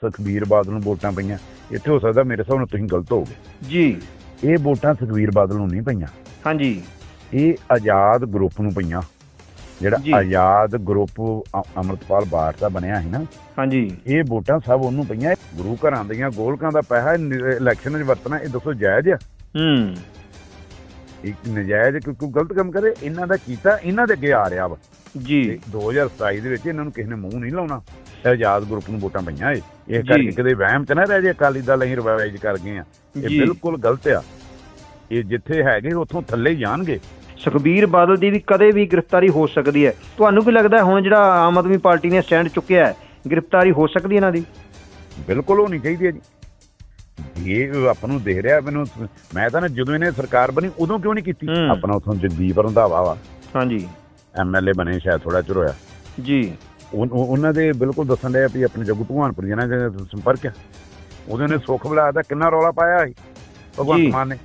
ਸੁਖਬੀਰ ਬਾਦਲ ਨੂੰ ਵੋਟਾਂ ਪਈਆਂ। ਇੱਥੇ ਹੋ ਸਕਦਾ ਮੇਰੇ ਹਿਸਾਬ ਨਾਲ ਤੁਸੀਂ ਗਲਤ ਹੋਗੇ ਜੀ। ਇਹ ਵੋਟਾਂ ਸੁਖਬੀਰ ਬਾਦਲ ਨੂੰ ਨਹੀਂ ਪਈਆਂ। ਹਾਂਜੀ। ਇਹ ਆਜ਼ਾਦ ਗਰੁੱਪ ਨੂੰ ਪਈਆਂ। ਜਿਹੜਾ ਆਜ਼ਾਦ ਗਰੁੱਪ ਅੰਮ੍ਰਿਤਪਾਲ ਬਾਠ ਦਾ ਬਣਿਆ ਸੀ ਨਾ। ਹਾਂਜੀ। ਇਹ ਵੋਟਾਂ ਸਭ ਉਹਨੂੰ ਪਈਆਂ। ਗੁਰੂ ਘਰਾਂ ਦੀਆਂ ਗੋਲਕਾਂ ਦਾ ਪੈਸਾ ਇਲੈਕਸ਼ਨ 'ਚ ਵਰਤਣਾ ਇਹ ਦੱਸੋ ਜਾਇਜ਼ ਆ? ਹੂੰ। ਇੱਕ ਨਜਾਇਜ਼ ਕੋਈ ਗਲਤ ਕੰਮ ਕਰੇ? ਇਹਨਾਂ ਦਾ ਕੀਤਾ ਇਹਨਾਂ ਦੇ ਅੱਗੇ ਆ ਰਿਹਾ ਵਾ। ਜੀ। ਤੇ 2027 ਦੇ ਵਿੱਚ ਇਹਨਾਂ ਨੂੰ ਕਿਸੇ ਨੇ ਮੂੰਹ ਨਹੀਂ ਲਾਉਣਾ। ਆਜ਼ਾਦ ਗਰੁੱਪ ਨੂੰ ਵੋਟਾਂ ਪਈਆਂ ਇਹ ਇਹ। ਕਰਕੇ ਕਦੇ ਵਹਿਮ ਚ ਨਾ ਰਹਿ ਜੇ ਅਕਾਲੀ ਦਲ ਅਸੀਂ ਰਿਵਾਈਜ਼ ਕਰ ਗਏ ਆ। ਇਹ ਬਿਲਕੁਲ ਗਲਤ ਆ। ਇਹ ਜਿੱਥੇ ਹੈਗੇ ਉੱਥੋਂ ਥੱਲੇ ਜਾਣਗੇ। ਸੁਖਬੀਰ ਬਾਦਲ ਦੀ ਵੀ ਕਦੇ ਵੀ ਗ੍ਰਿਫਤਾਰੀ ਹੋ ਸਕਦੀ ਹੈ। ਤੁਹਾਨੂੰ ਕੀ ਲੱਗਦਾ ਹੁਣ ਜਿਹੜਾ ਆਮ ਆਦਮੀ ਪਾਰਟੀ ਨੇ ਸਟੈਂਡ ਚੁੱਕਿਆ ਹੈ ਗ੍ਰਿਫਤਾਰੀ ਹੋ ਸਕਦੀ ਹੈ ਇਹਨਾਂ ਦੀ? ਬਿਲਕੁਲ ਹੋਣੀ ਚਾਹੀਦੀ ਹੈ ਜੀ ਇਹ ਆਪਾਂ ਨੂੰ ਦੇਖ ਰਿਹਾ ਮੈਨੂੰ ਮੈਂ ਤਾਂ ਜਦੋਂ ਇਹਨੇ ਸਰਕਾਰ ਬਣੀ ਉਦੋਂ ਕਿਉਂ ਨਹੀਂ ਕੀਤੀ। ਆਪਣਾ ਉਥੋਂ ਜਗਦੀਪ ਰੰਧਾਵਾ ਵਾ। ਹਾਂਜੀ। ਐਮਐਲਏ ਬਣੇ ਸ਼ਾਇਦ ਥੋੜਾ ਚਿਰ ਹੋਇਆ। ਜੀ। ਉਹ- ਉਹ- ਉਹਨਾਂ ਦੇ ਬਿਲਕੁਲ ਦੱਸਣ ਦੇ ਵੀ ਆਪਣੇ ਜੱਗੂ ਭਗਵਾਨਪੁਰ ਜੀ ਨਾਲ ਜਿਹੜਾ ਸੰਪਰਕ ਆ। ਉਹਦੇ ਨੇ ਸੁੱਖ ਬਲਾ ਦਾ ਕਿੰਨਾ ਰੌਲਾ ਪਾਇਆ ਸੀ ਜੀ। ਭਗਵੰਤ ਮਾਨ ਨੇ।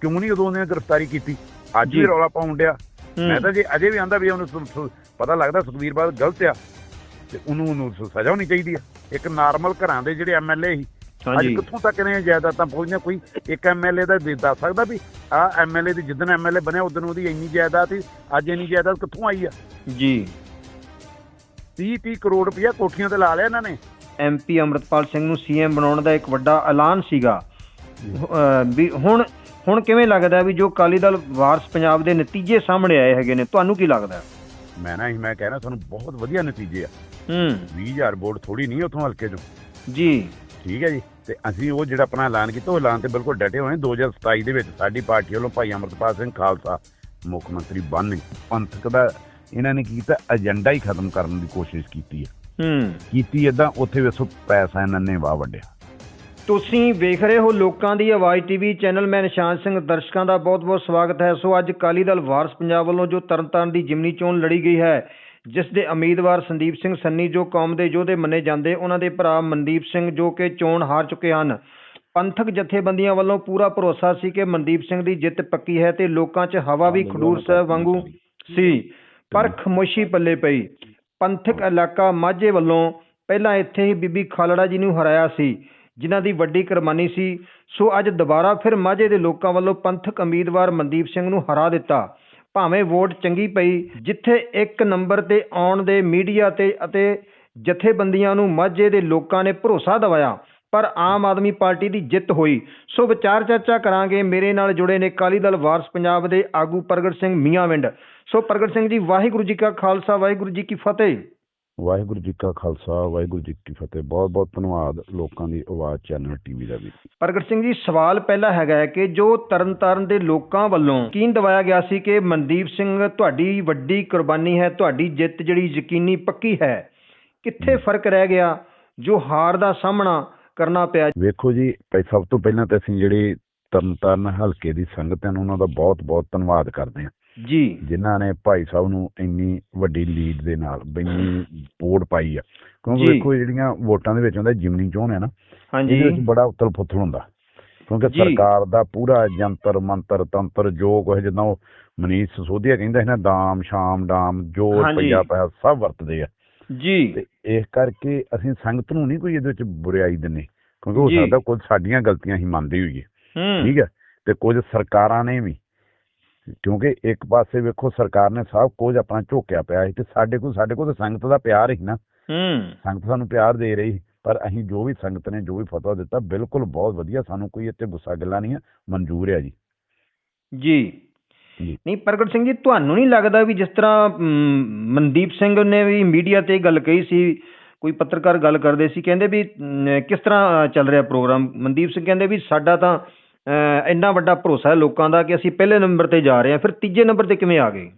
ਕਿਉਂ ਨਹੀਂ ਉਦੋਂ ਉਹਨੇ ਗ੍ਰਿਫਤਾਰੀ ਕੀਤੀ? ਅੱਜ ਜੀ। ਵੀ ਰੌਲਾ ਪਾਉਣ ਡਿਆ। ਮੈਂ ਤਾਂ ਜੇ ਅਜੇ ਵੀ ਆਂਦਾ ਵੀ ਉਹਨੂੰ ਸੁ- ਸੁ- ਪਤਾ ਲੱਗਦਾ ਸੁਖਬੀਰ ਬਾਦਲ ਗਲਤ ਆ ਤੇ ਉਹਨੂੰ ਉਹਨੂੰ ਸ- ਸਜ਼ਾ ਹੋਣੀ ਚਾਹੀਦੀ ਆ। ਇੱਕ ਨਾਰਮਲ ਘਰਾਂ ਦੇ ਜਿਹੜੇ ਐਮਐਲਏ ਸੀ ਅੱਜ ਹਾਂਜੀ ਕਿੱਥੋਂ ਤੱਕ ਨੇ ਜਾਇਦਾਦਾਂ ਪਹੁੰਚੀਆਂ? ਕੋਈ ਇੱਕ ਐਮਐਲਏ ਦਾ ਦੇ- ਦੱਸ ਸਕਦਾ ਵੀ ਆ ਐਮਐਲਏ ਦੀ ਜਿੱਦਣ ਐਮਐਲਏ ਬਣਿਆ ਉਦੋਂ ਉਹਦੀ ਇੰਨੀ ਜਾਇਦਾਦ ਸੀ ਅੱਜ ਇੰਨੀ ਜਾਇਦਾਦ ਕਿੱਥੋਂ ਆਈ ਆ? ਜੀ। 30 30 ਕਰੋੜ ਰੁਪਇਆ ਕੋਠੀਆਂ ਤੇ ਲਾ ਲਿਆ ਇਹਨਾਂ ਨੇ। ਐਮਪੀ ਅਮਰਤਪਾਲ ਸਿੰਘ ਨੂੰ ਸੀਐਮ ਬਣਾਉਣ ਦਾ ਇੱਕ ਵੱਡਾ ਐਲਾਨ ਸੀਗਾ। ਵੀ ਹੁਣ ਹੁਣ ਕਿਵੇਂ ਲੱਗਦਾ ਵੀ ਜੋ ਅਕਾਲੀ ਦਲ ਵਾਰਸ ਪੰਜਾਬ ਦੇ ਨਤੀਜੇ ਸਾਹਮਣੇ ਆਏ ਹੈਗੇ ਨੇ ਤੁਹਾਨੂੰ ਕੀ ਲੱਗਦਾ? ਮੈਂ ਨਾ ਹੀ ਮੈਂ ਕਹਿ ਰਿਹਾ ਤੁਹਾਨੂੰ ਬਹੁਤ ਵਧੀਆ ਨਤੀਜੇ ਆ। ਹੂੰ। 20000 ਵੋਟ ਥੋੜੀ ਨਹੀਂ ਉਥੋਂ ਹਲਕੇ ਚੋਂ। ਜੀ। ਠੀਕ ਹੈ ਜੀ। ਤੇ ਅਸੀਂ ਉਹ ਜਿਹੜਾ ਆਪਣਾ ਐਲਾਨ ਕੀਤਾ ਉਹ ਐਲਾਨ ਤੇ ਬਿਲਕੁਲ ਡਟੇ ਹੋਏ ਹਾਂ 2027 ਦੇ ਵਿੱਚ ਸਾਡੀ ਪਾਰਟੀ ਵੱਲੋਂ ਭਾਈ ਅਮਰਤਪਾਲ ਸਿੰਘ ਖਾਲਸਾ ਮੁੱਖ ਮੰਤਰੀ ਬਣਨ ਪੰਥਕ ਦਾ ਇਹਨਾਂ ਨੇ ਕੀਤਾ ਏਜੰਡਾ ਹੀ ਖਤਮ ਕਰਨ ਦੀ ਕੋਸ਼ਿਸ਼ ਕੀਤੀ ਹੈ ਹੂੰ। ਕੀਤੀ ਇਦਾਂ ਉੱਥੇ ਵੇਸੋ ਪੈਸਾ ਇਹਨਾਂ ਨੇ ਵਾਹ ਵੱਡਿਆ ਤੁਸੀਂ ਵੇਖ ਰਹੇ ਹੋ ਲੋਕਾਂ ਦੀ ਆਵਾਜ਼ ਟੀਵੀ ਚੈਨਲ ਮੈਂ ਨਿਸ਼ਾਨ ਸਿੰਘ ਦਰਸ਼ਕਾਂ ਦਾ ਬਹੁਤ-ਬਹੁਤ ਸਵਾਗਤ ਹੈ। ਸੋ ਅੱਜ ਅਕਾਲੀ ਦਲ ਵਾਰਸ ਪੰਜਾਬ ਵੱਲੋਂ ਜੋ ਤਰਨਤਾਰਨ ਦੀ ਜਿਮਨੀ ਚੋਣ ਲੜੀ ਗਈ ਹੈ ਜਿਸ ਦੇ ਉਮੀਦਵਾਰ ਸੰਦੀਪ ਸਿੰਘ ਸੰਨੀ ਜੋ ਕੌਮ ਦੇ ਯੋਧੇ ਮੰਨੇ ਜਾਂਦੇ ਉਹਨਾਂ ਦੇ ਭਰਾ ਮਨਦੀਪ ਸਿੰਘ ਜੋ ਕਿ ਚੋਣ ਹਾਰ ਚੁੱਕੇ ਹਨ। ਪੰਥਕ ਜਥੇਬੰਦੀਆਂ ਵੱਲੋਂ ਪੂਰਾ ਭਰੋਸਾ ਸੀ ਕਿ ਮਨਦੀਪ ਸਿੰਘ ਦੀ ਜਿੱਤ ਪੱਕੀ ਹੈ ਤੇ ਲੋਕਾਂ 'ਚ ਹਵਾ ਵੀ ਖਡੂਰ ਸਾਹਿਬ ਵਾਂਗੂ ਸੀ। ਪਰ ਖਮੋਸ਼ੀ ਪੱਲੇ ਪਈ। ਪੰਥਕ ਇਲਾਕਾ ਮਾਝੇ ਵੱਲੋਂ ਪਹਿਲਾਂ ਇੱਥੇ ਹੀ ਬੀਬੀ ਖਾਲੜਾ ਜੀ ਨੂੰ ਹਰਾਇਆ ਸੀ, ਜਿਨ੍ਹਾਂ ਦੀ ਵੱਡੀ ਕੁਰਬਾਨੀ ਸੀ। ਸੋ ਅੱਜ ਦੁਬਾਰਾ ਫਿਰ ਮਾਝੇ ਦੇ ਲੋਕਾਂ ਵੱਲੋਂ ਪੰਥਕ ਉਮੀਦਵਾਰ ਮਨਦੀਪ ਸਿੰਘ ਨੂੰ ਹਰਾ ਦਿੱਤਾ। ਭਾਵੇਂ ਵੋਟ ਚੰਗੀ ਪਈ, ਜਿੱਥੇ ਇੱਕ ਨੰਬਰ ਤੇ ਆਉਣ ਦੇ ਮੀਡੀਆ ਤੇ ਅਤੇ ਜਥੇਬੰਦੀਆਂ ਨੂੰ ਮਾਝੇ ਦੇ ਲੋਕਾਂ ਨੇ ਭਰੋਸਾ ਦਿਵਾਇਆ ਪਰ ਆਮ ਆਦਮੀ ਪਾਰਟੀ ਦੀ ਜਿੱਤ ਹੋਈ। ਸੋ ਵਿਚਾਰ ਚਰਚਾ ਕਰਾਂਗੇ। ਮੇਰੇ ਨਾਲ ਜੁੜੇ ਨੇ ਅਕਾਲੀ ਦਲ ਵਾਰਸ ਪੰਜਾਬ ਦੇ ਆਗੂ ਪ੍ਰਗਟ ਸਿੰਘ ਮੀਆਂਵਿੰਡ ਸੋ ਪ੍ਰਗਟ ਸਿੰਘ ਜੀ ਵਾਹਿਗੁਰੂ ਜੀ ਕਾ ਖਾਲਸਾ ਵਾਹਿਗੁਰੂ ਜੀ ਕੀ ਫਤਿਹ। ਵਾਹਿਗੁਰੂ ਜੀ ਕਾ ਖਾਲਸਾ ਵਾਹਿਗੁਰੂ ਜੀ ਕੀ ਫਤਿਹ। ਬਹੁਤ ਬਹੁਤ ਧੰਨਵਾਦ ਲੋਕਾਂ ਦੀ ਆਵਾਜ਼ ਚੈਨਲ ਟੀਵੀ ਦਾ ਵੀ। ਪ੍ਰਗਟ ਸਿੰਘ ਜੀ ਸਵਾਲ ਪਹਿਲਾ ਹੈਗਾ ਹੈ ਕਿ ਜੋ ਤਰਨਤਾਰਨ ਦੇ ਲੋਕਾਂ ਵੱਲੋਂ ਯਕੀਨ ਦਿਵਾਇਆ ਗਿਆ ਸੀ ਕਿ ਮਨਦੀਪ ਸਿੰਘ ਤੁਹਾਡੀ ਵੱਡੀ ਕੁਰਬਾਨੀ ਹੈ ਤੁਹਾਡੀ ਜਿੱਤ ਜਿਹੜੀ ਯਕੀਨੀ ਪੱਕੀ ਹੈ ਕਿੱਥੇ ਫ਼ਰਕ ਰਹਿ ਗਿਆ? ਜੋ ਹਾਰ ਦਾ ਸਾਹਮਣਾ ਕਰਨਾ ਪਿਆ। ਵੇਖੋ ਜੀ ਸਭ ਤੋਂ ਪਹਿਲਾਂ ਤਾਂ ਅਸੀਂ ਜਿਹੜੇ ਤਰਨਤਾਰਨ ਹਲਕੇ ਦੀ ਸੰਗਤ ਹਨ ਉਹਨਾਂ ਦਾ ਬਹੁਤ ਬਹੁਤ ਧੰਨਵਾਦ ਕਰਦੇ ਹਾਂ। ਜੀ। ਜਿਨ੍ਹਾਂ ਨੇ ਭਾਈ ਸਾਹਿਬ ਨੂੰ ਇੰਨੀ ਵੱਡੀ ਲੀਡ ਦੇ ਨਾਲ ਇੰਨੀ ਵੋਟ ਪਾਈ ਆ। ਕਿਉਂਕਿ। ਵੇਖੋ ਜਿਹੜੀਆਂ ਵੋਟਾਂ ਦੇ ਵਿੱਚ ਹੁੰਦਾ ਜਿਮਨੀ ਚੋਣ ਹੈ ਨਾ ਇਹਦੇ ਵਿੱਚ ਹਾਂਜੀ ਬੜਾ ਉਤਲ ਫੁੱਥਲ ਹੁੰਦਾ। ਕਿਉਂਕਿ। ਸਰਕਾਰ ਦਾ ਪੂਰਾ ਜੰਤਰ ਮੰਤਰ ਤੰਤਰ ਜੋ ਕੁਝ ਜਿੱਦਾਂ ਉਹ ਮਨੀਸ਼ ਸੋਧੀਆ ਕਹਿੰਦਾ ਹੈ ਨਾ ਦਾਮ ਸ਼ਾਮ ਡਾਮ ਜੋ ਹਾਂਜੀ। ਰੁਪਈਆ ਪੈਸਾ ਸਭ ਵਰਤਦੇ ਆ। ਜੀ। ਇਸ ਕਰਕੇ ਅਸੀਂ ਸੰਗਤ ਨੂੰ ਨਹੀਂ ਕੋਈ ਇਹਦੇ ਵਿੱਚ ਬੁਰਾਈ ਦਿੰਦੇ ਕਿਉਂਕਿ ਹੋ। ਸਕਦਾ ਕੁਝ ਸਾਡੀਆਂ ਗਲਤੀਆਂ ਹੀ ਮੰਨਦੇ ਹੋਈਏ। ਠੀਕ ਹੈ? ਤੇ ਕੁਝ ਸਰਕਾਰਾਂ ਨੇ ਵੀ ਕਿਉਂਕਿ ਇੱਕ ਪਾਸੇ ਵੇਖੋ ਸਰਕਾਰ ਨੇ ਸਭ ਕੁਝ ਆਪਣਾ ਝੋਕਿਆ ਪਿਆ ਸੀ ਤੇ ਸਾਡੇ ਕੋਲ ਸਾਡੇ ਕੋਲ ਤਾਂ ਸੰਗਤ ਦਾ ਪਿਆਰ ਹੀ ਨਾ। ਹੂੰ। ਸੰਗਤ ਸਾਨੂੰ ਪਿਆਰ ਦੇ ਰਹੀ ਪਰ ਅਸੀਂ ਜੋ ਵੀ ਸੰਗਤ ਨੇ ਜੋ ਵੀ ਫਤਵਾ ਦਿੱਤਾ ਬਿਲਕੁਲ ਬਹੁਤ ਵਧੀਆ ਸਾਨੂੰ ਕੋਈ ਇੱਥੇ ਗੁੱਸਾ ਗਿੱਲਾ ਨਹੀਂ ਹੈ ਮਨਜ਼ੂਰ ਹੈ ਜੀ। ਜੀ। ਨਹੀਂ ਪ੍ਰਗਟ ਸਿੰਘ ਜੀ ਤੁਹਾਨੂੰ ਨਹੀਂ ਲੱਗਦਾ ਵੀ ਜਿਸ ਤਰ੍ਹਾਂ ਮਨਦੀਪ ਸਿੰਘ ਨੇ ਵੀ ਮੀਡੀਆ ਤੇ ਗੱਲ ਕਹੀ ਸੀ ਕੋਈ ਪੱਤਰਕਾਰ ਗੱਲ ਕਰਦੇ ਸੀ ਕਹਿੰਦੇ ਵੀ ਕਿਸ ਤਰ੍ਹਾਂ ਚੱਲ ਰਿਹਾ ਪ੍ਰੋਗਰਾਮ? ਮਨਦੀਪ ਸਿੰਘ ਕਹਿੰਦੇ ਵੀ ਸਾਡਾ ਤਾਂ ਇੰਨਾ ਵੱਡਾ ਭਰੋਸਾ ਹੈ ਲੋਕਾਂ ਦਾ ਕਿ ਅਸੀਂ ਪਹਿਲੇ ਨੰਬਰ ਤੇ ਜਾ ਰਹੇ ਹਾਂ ਫਿਰ ਤੀਜੇ ਨੰਬਰ ਤੇ ਕਿਵੇਂ ਆ ਗਏ?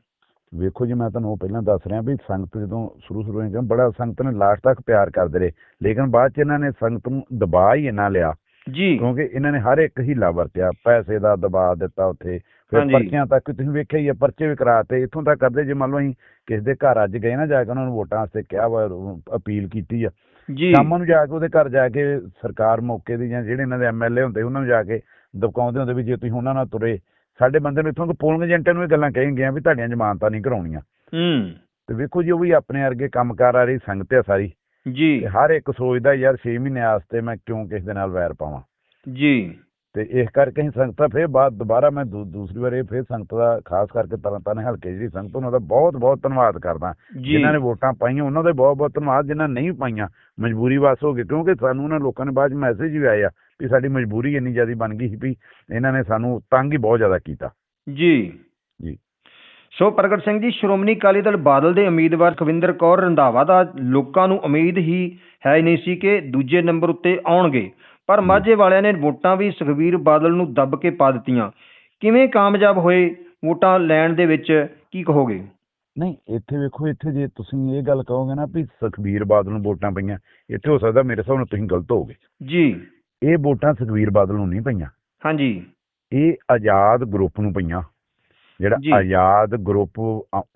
ਵੇਖੋ ਜੀ ਮੈਂ ਤੁਹਾਨੂੰ ਉਹ ਪਹਿਲਾਂ ਦੱਸ ਰਿਹਾ ਵੀ ਸੰਗਤ ਜਦੋਂ ਸ਼ੁਰੂ ਸ਼ੁਰੂ ਵਿੱਚ ਬੜਾ ਸੰਗਤ ਨੇ ਲਾਸਟ ਤੱਕ ਪਿਆਰ ਕਰਦੇ ਰਹੇ। ਲੇਕਿਨ ਬਾਅਦ ਚ ਇਹਨਾਂ ਨੇ ਸੰਗਤ ਨੂੰ ਦਬਾਅ ਹੀ ਇੰਨਾ ਲਿਆ ਜੀ। ਕਿਉਂਕਿ ਇਹਨਾਂ ਨੇ ਹਰ ਇੱਕ ਹੀਲਾ ਵਰਤਿਆ ਪੈਸੇ ਦਾ ਦਬਾਅ ਦਿੱਤਾ ਉੱਥੇ। ਫਿਰ। ਪਰਚੀਆਂ ਤੱਕ ਤੁਸੀਂ ਵੇਖਿਆ ਹੀ ਹੈ ਪਰਚੇ ਵੀ ਕਰਾਤੇ ਇੱਥੋਂ ਤੱਕ ਕਰਦੇ ਜੇ ਮੰਨ ਲਓ ਅਸੀਂ ਕਿਸੇ ਦੇ ਘਰ ਅੱਜ ਗਏ ਨਾ ਜਾ ਕੇ ਉਹਨਾਂ ਨੂੰ ਵੋਟਾਂ ਵਾਸਤੇ ਕਿਹਾ ਵਾ ਅਪੀਲ ਕੀਤੀ ਆ। ਜੀ। ਸ਼ਾਮਾਂ ਨੂੰ ਜਾ ਕੇ ਉਹਦੇ ਘਰ ਜਾ ਕੇ ਸਰਕਾਰ ਮੌਕੇ ਦੀ ਜਾਂ ਜਿਹੜੇ ਇਹਨਾਂ ਦੇ ਐਮਐਲਏ ਹੁੰਦੇ ਉਹਨਾਂ ਨੂੰ ਜਾ ਕੇ ਦਬਕਾਉਂਦੇ ਹੁੰਦੇ ਵੀ ਜੇ ਤੁਸੀਂ ਉਹਨਾਂ ਨਾਲ ਤੁਰੇ ਸਾਡੇ ਬੰਦੇ ਨੂੰ ਇੱਥੋਂ ਪੋਲਿੰਗ ਏਜੰਟਾਂ ਨੂੰ ਇਹ ਗੱਲਾਂ ਕਹੀ ਗਈਆਂ ਵੀ ਤੁਹਾਡੀਆਂ ਜ਼ਮਾਨਤਾਂ ਨਹੀਂ ਕਰਾਉਣੀਆਂ। ਹੂੰ। ਤੇ ਵੇਖੋ ਜੀ ਉਹ ਵੀ ਆਪਣੇ ਵਰਗੇ ਕੰਮਕਾਰ ਆ ਰਹੀ ਸੰਗਤ ਆ ਸਾਰੀ। ਜੀ। ਹਰ ਇੱਕ ਸੋਚਦਾ ਯਾਰ 6 ਮਹੀਨੇ ਵਾਸਤੇ ਮੈਂ ਕਿਉਂ ਕਿਸੇ ਦੇ ਨਾਲ ਵੈਰ ਪਾਵਾਂ? ਜੀ। ਤੇ ਇਸ ਕਰਕੇ ਅਸੀਂ ਸੰਗਤਾਂ ਫਿਰ ਬਾਅਦ ਦੁਬਾਰਾ ਮੈਂ ਦੂਸਰੀ ਵਾਰ ਇਹ ਫਿਰ ਸੰਗਤ ਦਾ ਖਾਸ ਕਰਕੇ ਤਰਨ ਤਾਰਨ ਹਲਕੇ ਜਿਹੜੀ ਸੰਗਤ ਉਹਨਾਂ ਦਾ ਬਹੁਤ ਬਹੁਤ ਧੰਨਵਾਦ ਕਰਦਾ। ਜਿਨ੍ਹਾਂ ਨੇ ਵੋਟਾਂ ਪਾਈਆਂ ਉਹਨਾਂ ਦਾ ਬਹੁਤ ਬਹੁਤ ਧੰਨਵਾਦ ਜਿਨ੍ਹਾਂ ਨਹੀਂ ਪਾਈਆਂ ਮਜਬੂਰੀ ਵਾਸ ਹੋ ਗਈ ਕਿਉਂਕਿ ਸਾਨੂੰ ਉਹਨਾਂ ਲੋਕਾਂ ਨੇ ਬਾਅਦ ਮੈਸੇਜ ਵੀ ਆਏ ਆ ਵੀ ਸਾਡੀ ਮਜਬੂਰੀ ਇੰਨੀ ਜ਼ਿਆਦਾ ਬਣ ਗਈ ਸੀ ਵੀ ਇਹਨਾਂ ਨੇ ਸਾਨੂੰ ਤੰਗ ਹੀ ਬਹੁਤ ਜ਼ਿਆਦਾ ਕੀਤਾ। ਜੀ। ਜੀ। ਸੋ ਪ੍ਰਗਟ ਸਿੰਘ ਜੀ ਸ਼੍ਰੋਮਣੀ ਅਕਾਲੀ ਦਲ ਬਾਦਲ ਦੇ ਉਮੀਦਵਾਰ ਖਵਿੰਦਰ ਕੌਰ ਰੰਧਾਵਾ ਦਾ ਲੋਕਾਂ ਨੂੰ ਉਮੀਦ ਹੀ ਹੈ ਨਹੀਂ ਸੀ ਕਿ ਦੂਜੇ ਨੰਬਰ ਉੱਤੇ ਆਉਣਗੇ। ਪਰ ਮਾਝੇ ਵਾਲਿਆਂ ਨੇ ਵੋਟਾਂ ਵੀ ਸੁਖਬੀਰ ਬਾਦਲ ਨੂੰ ਦੱਬ ਕੇ ਪਾ ਦਿੱਤੀਆਂ। ਕਿਵੇਂ ਕਾਮਯਾਬ ਹੋਏ ਵੋਟਾਂ ਲੈਣ ਦੇ ਵਿੱਚ ਕੀ ਕਹੋਗੇ? ਨਹੀਂ ਇੱਥੇ ਵੇਖੋ ਇੱਥੇ ਜੇ ਤੁਸੀਂ ਇਹ ਗੱਲ ਕਹੋਗੇ ਨਾ ਵੀ ਸੁਖਬੀਰ ਬਾਦਲ ਨੂੰ ਵੋਟਾਂ ਪਈਆਂ ਇੱਥੇ ਹੋ ਸਕਦਾ ਮੇਰੇ ਹਿਸਾਬ ਨਾਲ ਤੁਸੀਂ ਗਲਤ ਹੋਗੇ ਜੀ। ਇਹ ਵੋਟਾਂ ਸੁਖਬੀਰ ਬਾਦਲ ਨੂੰ ਨਹੀਂ ਪਈਆਂ। ਹਾਂਜੀ। ਇਹ ਆਜ਼ਾਦ ਗਰੁੱਪ ਨੂੰ ਪਈਆਂ। ਜਿਹੜਾ ਆਜ਼ਾਦ ਗਰੁੱਪ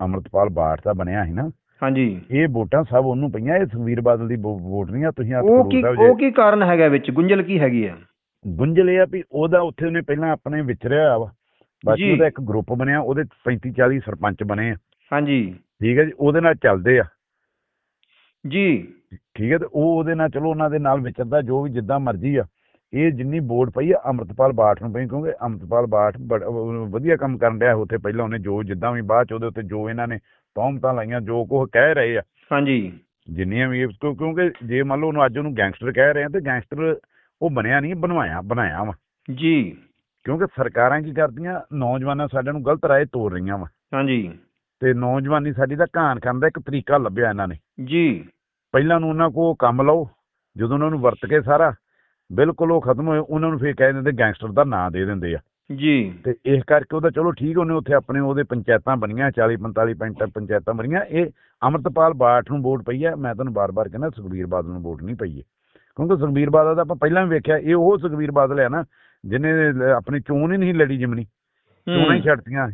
ਅੰਮ੍ਰਿਤਪਾਲ ਬਾਠ ਦਾ ਬਣਿਆ ਸੀ ਨਾ ਹਾਂਜੀ। ਇਹ ਵੋਟਾਂ ਸਭ ਉਹਨੂੰ ਪਈਆਂ ਇਹ ਸੁਖਬੀਰ ਬਾਦਲ ਦੀ ਵੋਟ ਨਹੀਂ ਆ ਤੁਸੀਂ ਆਪ ਉਹ ਕੀ ਉਹ ਕੀ ਕਾਰਨ ਹੈਗਾ ਵਿੱਚ? ਗੁੰਝਲ ਕੀ ਹੈਗੀ ਆ? ਗੁੰਝਲ ਇਹ ਆ ਵੀ ਉਹਦਾ ਉੱਥੇ ਉਹਨੇ ਪਹਿਲਾਂ ਆਪਣੇ ਵਿਚਰਿਆ ਹੋਇਆ ਵਾ। ਬਾਕੀ ਉਹਦਾ ਇੱਕ ਗਰੁੱਪ ਬਣਿਆ ਉਹਦੇ 35 40 ਸਰਪੰਚ ਬਣੇ ਆ। ਹਾਂਜੀ। ਠੀਕ ਹੈ ਜੀ ਉਹਦੇ ਨਾਲ ਚੱਲਦੇ ਆ। ਜੀ। ਠੀਕ ਹੈ ਤੇ ਉਹ ਉਹਦੇ ਨਾਲ ਚਲੋ ਉਹਨਾਂ ਦੇ ਨਾਲ ਵਿਚਰਦਾ ਜੋ ਵੀ ਜਿੱਦਾਂ ਮਰਜ਼ੀ ਆ। ਇਹ ਜਿੰਨੀ ਵੋਟ ਪਈ ਆ ਅੰਮ੍ਰਿਤਪਾਲ ਬਾਠ ਨੂੰ ਪਈ ਕਿਉਂਕਿ ਅੰਮ੍ਰਿਤਪਾਲ ਬਾਠ ਵਧੀਆ ਕੰਮ ਕਰਨ ਰਿਹਾ ਉੱਥੇ ਪਹਿਲਾਂ ਉਹਨੇ ਜੋ ਜਿੱਦਾਂ ਵੀ ਬਾਅਦ ਚ ਉਹਦੇ ਉੱਤੇ ਜੋ ਇਹਨਾਂ ਨੇ ਤੌਮਤਾਂ ਲਾਈਆਂ ਜੋ ਕੁਝ ਕਹਿ ਰਹੇ ਆ। ਹਾਂਜੀ। ਜਿੰਨੀਆਂ ਵੀ ਕਿਉਂਕਿ ਜੇ ਮੰਨ ਲਓ ਉਹਨੂੰ ਅੱਜ ਉਹਨੂੰ ਗੈਂਗਸਟਰ ਕਹਿ ਰਹੇ ਆ ਤੇ ਗੈਂਗਸਟਰ ਉਹ ਬਣਿਆ ਨਹੀਂ ਬਣਵਾਇਆ ਬਣਾਇਆ ਵਾ। ਜੀ। ਕਿਉਂਕਿ ਸਰਕਾਰਾਂ ਕੀ ਕਰਦੀਆਂ ਨੌਜਵਾਨਾਂ ਸਾਡੇ ਨੂੰ ਗਲਤ ਰਾਏ ਤੋੜ ਰਹੀਆਂ ਵਾ। ਹਾਂਜੀ। ਤੇ ਨੌਜਵਾਨੀ ਸਾਡੀ ਦਾ ਘਾਣ ਕਰਨ ਦਾ ਇੱਕ ਤਰੀਕਾ ਲੱਭਿਆ ਇਹਨਾਂ ਨੇ। ਜੀ। ਪਹਿਲਾਂ ਨੂੰ ਉਹਨਾਂ ਕੋ ਕੰਮ ਲਓ ਜਦੋਂ ਉਹਨਾਂ ਨੂੰ ਵਰਤ ਕੇ ਸਾਰਾ ਬਿਲਕੁਲ ਉਹ ਖਤਮ ਹੋਏ ਉਹਨਾਂ ਨੂੰ ਫੇਰ ਕਹਿ ਦਿੰਦੇ ਗੈਂਗਸਟਰ ਦਾ ਨਾਂ ਦੇ ਦਿੰਦੇ ਆ। ਜੀ। ਤੇ ਇਸ ਕਰਕੇ ਉਹਦਾ ਚਲੋ ਠੀਕ ਉਹਨੇ ਉੱਥੇ ਆਪਣੇ ਉਹਦੇ ਪੰਚਾਇਤਾਂ ਬਣੀਆਂ 40 45 ਪੰਚ ਪੰਚਾਇਤਾਂ ਬਣੀਆਂ। ਇਹ ਅਮਰਤਪਾਲ ਬਾਠ ਨੂੰ ਵੋਟ ਪਈ ਹੈ ਮੈਂ ਤੁਹਾਨੂੰ ਬਾਰ-ਬਾਰ ਕਹਿੰਦਾ ਸੁਖਬੀਰ ਬਾਦਲ ਨੂੰ ਵੋਟ ਨਹੀਂ ਪਈ ਹੈ ਕਿਉਂਕਿ ਸੁਖਬੀਰ ਬਾਦਲ ਦਾ ਆਪਾਂ ਪਹਿਲਾਂ ਵੀ ਵੇਖਿਆ ਇਹ ਉਹ ਸੁਖਬੀਰ ਬਾਦਲ ਹੈ ਨਾ ਜਿਹਨੇ ਲ- ਆਪਣੀ ਚੋਣ ਹੀ ਨਹੀਂ ਲੜੀ ਜਿਮਨੀ ਚੋਣਾਂ ਹੂੰ, ਛੱਡਤੀਆਂ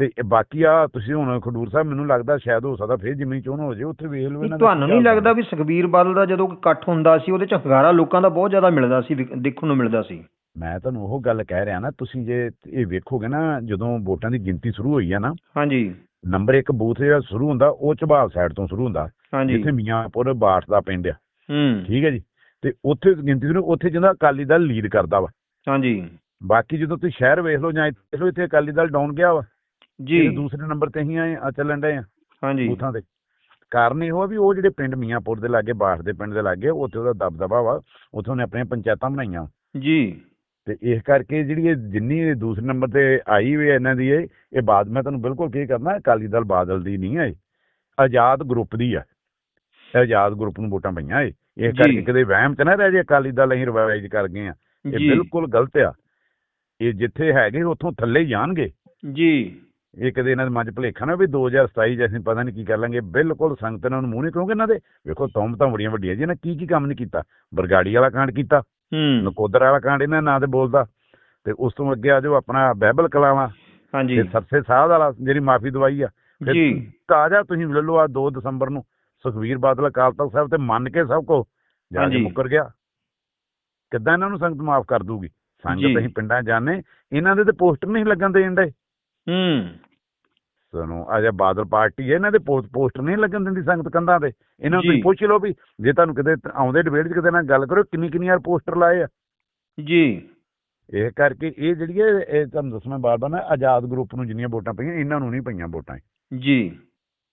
ਤੇ ਬਾਕੀ ਆ ਤੁਸੀਂ ਹੁਣ ਖਡੂਰ ਸਾਹਿਬ ਮੈਨੂੰ ਲੱਗਦਾ ਸ਼ਾਇਦ ਹੋ ਸਕਦਾ ਫੇਰ ਜਿਮਨੀ ਚੋਣ ਹੋ ਜੇ ਉੱਥੇ ਵੇਖ ਲਓ ਇਹਨਾਂ ਤੁਹਾਨੂੰ ਨਹੀਂ ਲੱਗਦਾ ਵੀ ਸੁਖਬੀਰ ਬਾਦਲ ਦਾ ਜਦੋਂ ਇਕੱਠ ਹੁੰਦਾ ਸੀ ਉਹਦੇ ਚ ਹੰਗਾਰਾ ਲੋਕਾਂ ਦਾ ਬਹੁਤ ਜ਼ਿਆਦਾ ਮਿਲਦਾ ਸੀ ਦੇਖਣ ਨੂੰ ਮਿਲਦਾ ਸੀ। ਮੈਂ ਤੁਹਾਨੂੰ ਉਹ ਗੱਲ ਕਹਿ ਰਿਹਾ ਨਾ ਤੁਸੀਂ ਜੇ ਇਹ ਵੇਖੋਗੇ ਨਾ ਜਦੋਂ ਵੋਟਾਂ ਦੀ ਗਿਣਤੀ ਸ਼ੁਰੂ ਹੋਈ ਆ ਨਾ ਹਾਂਜੀ। ਨੰਬਰ 1 ਬੂਥ ਜਿਹੜਾ ਸ਼ੁਰੂ ਹੁੰਦਾ ਉਹ ਝਬਾਲ ਸਾਈਡ ਤੋਂ ਸ਼ੁਰੂ ਹੁੰਦਾ ਜਿੱਥੇ ਮੀਆਂਪੁਰ ਬਾਠ ਦਾ ਪਿੰਡ ਆ। ਹੂੰ। ਠੀਕ ਹੈ ਜੀ? ਤੇ ਉੱਥੇ ਗਿਣਤੀ ਸ਼ੁਰੂ ਉੱਥੇ ਜਿਹਦਾ ਅਕਾਲੀ ਦਲ ਲੀਡ ਕਰਦਾ ਵਾ। ਹਾਂਜੀ। ਬਾਕੀ ਜਦੋਂ ਤੁਸੀਂ ਸ਼ਹਿਰ ਵੇਖ ਲਓ ਜਾਂ ਇੱਥੇ ਅਕਾਲੀ ਦਲ ਡਾਊਨ ਗਿਆ ਵਾ। ਜੀ। ਦੂਸਰੇ ਨੰਬਰ ਤੇ ਹੀ ਆਏ ਆ ਚੱਲਣ ਡਏ ਆ ਹਾਂਜੀ। ਬੂਥਾਂ ਤੇ। ਕਾਰਨ ਇਹ ਹੋਆ ਵੀ ਉਹ ਜਿਹੜੇ ਪਿੰਡ ਮੀਆਂਪੁਰ ਦੇ ਲਾਗੇ ਬਾਠ ਦੇ ਪਿੰਡ ਦੇ ਲਾਗੇ ਉੱਥੇ ਉਹਦਾ ਦਬਦਬਾ ਵਾ ਉੱਥੇ ਉਹਨੇ ਆਪਣੀਆਂ ਪੰਚਾਇਤਾਂ ਬਣਾਈਆਂ। ਜੀ। ਤੇ ਇਸ ਕਰਕੇ ਜਿਹੜੀ ਇਹ ਜਿੰਨੀ ਦੂਸਰੇ ਨੰਬਰ ਤੇ ਆਈ ਹੋਈ ਇਹਨਾਂ ਦੀ ਇਹ ਇਹ ਬਾਦ ਮੈਂ ਤੁਹਾਨੂੰ ਬਿਲਕੁਲ ਕੀ ਕਰਨਾ ਅਕਾਲੀ ਦਲ ਬਾਦਲ ਦੀ ਨਹੀਂ ਹੈ। ਆਜ਼ਾਦ ਗਰੁੱਪ ਦੀ ਆ। ਆਜ਼ਾਦ ਗਰੁੱਪ ਨੂੰ ਵੋਟਾਂ ਪਈਆਂ ਇਹ। ਜੀ। ਕਰਕੇ ਕਦੇ ਵਹਿਮ ਚ ਨਾ ਰਹਿ ਜੇ ਅਕਾਲੀ ਦਲ ਅਸੀਂ ਰਿਵਾਈਜ਼ ਕਰ ਗਏ ਆ। ਇਹ ਬਿਲਕੁਲ ਗਲਤ ਆ। ਇਹ ਜਿੱਥੇ ਹੈਗੇ ਉੱਥੋਂ ਥੱਲੇ ਜਾਣਗੇ। ਜੀ। ਇਹ ਕਦੇ ਇਹਨਾਂ ਦੇ ਮਨ 'ਚ ਭੁਲੇਖਾ ਨਾ ਵੀ 2027 ਚ ਅਸੀਂ ਪਤਾ ਨਹੀਂ ਕੀ ਕਰ ਲਾਂਗੇ। ਬਿਲਕੁਲ ਸੰਗਤ ਨੂੰ ਮੂੰਹ ਨਹੀਂ ਕਿਉਂਕਿ ਇਹਨਾਂ ਦੇ। ਵੇਖੋ ਤੌਮਤਾਂ ਬੜੀਆਂ ਵੱਡੀਆਂ ਜੀ ਇਹਨਾਂ ਕੀ ਕੀ ਕੰਮ ਨਹੀਂ ਕੀਤਾ? ਬਰਗਾੜੀ ਵਾਲਾ ਕਾਂਡ ਕੀਤਾ ਨਕੋਦਰ ਵਾਲਾ ਕਾਂਡ ਇਹਨਾਂ ਨਾਂ ਤੇ ਬੋਲਦਾ। ਤੇ ਉਸ ਤੋਂ ਅੱਗੇ ਆ ਜਾਓ ਆਪਣਾ ਬਹਿਬਲ ਕਲਾਵਾ। ਹਾਂਜੀ। ਤੇ ਸਰਸੇ ਸਾਹਿਬ ਵਾਲਾ ਜਿਹੜੀ ਮਾਫੀ ਦਵਾਈ ਆ। ਫਿਰ ਜੀ। ਤਾਜ਼ਾ ਤੁਸੀਂ ਲੈ ਲਓ ਆ 2 ਦਸੰਬਰ ਨੂੰ ਸੁਖਵੀਰ ਬਾਦਲ ਅਕਾਲ ਤਖਤ ਸਾਹਿਬ ਤੇ ਮੰਨ ਕੇ ਸਭ ਕੋ ਜਾ ਕੇ। ਮੁੱਕਰ ਗਿਆ। ਕਿੱਦਾਂ ਇਹਨਾਂ ਨੂੰ ਸੰਗਤ ਮਾਫ ਕਰ ਦੂਗੀ। ਸੰਗਤ ਅਸੀਂ ਪਿੰਡਾਂ ਜਾਣੇ ਇਹਨਾਂ ਦੇ ਤੇ ਪੋਸਟਰ ਨਹੀਂ ਲੱਗਣ ਦੇਣ ਦੇ। ਹੂੰ। ਸਾਨੂੰ ਅਜਾ ਬਾਦਲ ਪਾਰਟੀ ਹੈ ਇਹਨਾਂ ਦੇ ਪੋਸਟਰ ਨਹੀਂ ਲੱਗਣ ਦਿੰਦੀ ਸੰਗਤ ਕੰਧਾਂ ਤੇ। ਇਹਨਾਂ ਨੂੰ ਪੁੱਛ ਲਓ ਵੀ ਜੇ ਤੁਹਾਨੂੰ ਕਿਤੇ ਆਉਂਦੇ ਡਿਬੇਟ 'ਚ ਕਿਤੇ ਨਾਲ ਗੱਲ ਕਰੋ ਕਿੰਨੀ ਕਿੰਨੀ ਯਾਰ ਪੋਸਟਰ ਲਾਏ ਆ? ਜੀ। ਇਹ ਕਰਕੇ ਇਹ ਜਿਹੜੀ ਇਹ ਤੁਹਾਨੂੰ ਦੱਸਣਾ ਬਾਰ-ਬਾਰ ਨਾ ਆਜ਼ਾਦ ਗਰੁੱਪ ਨੂੰ ਜਿੰਨੀਆਂ ਵੋਟਾਂ ਪਈਆਂ ਇਹਨਾਂ ਨੂੰ ਨਹੀਂ ਪਈਆਂ ਵੋਟਾਂ। ਜੀ।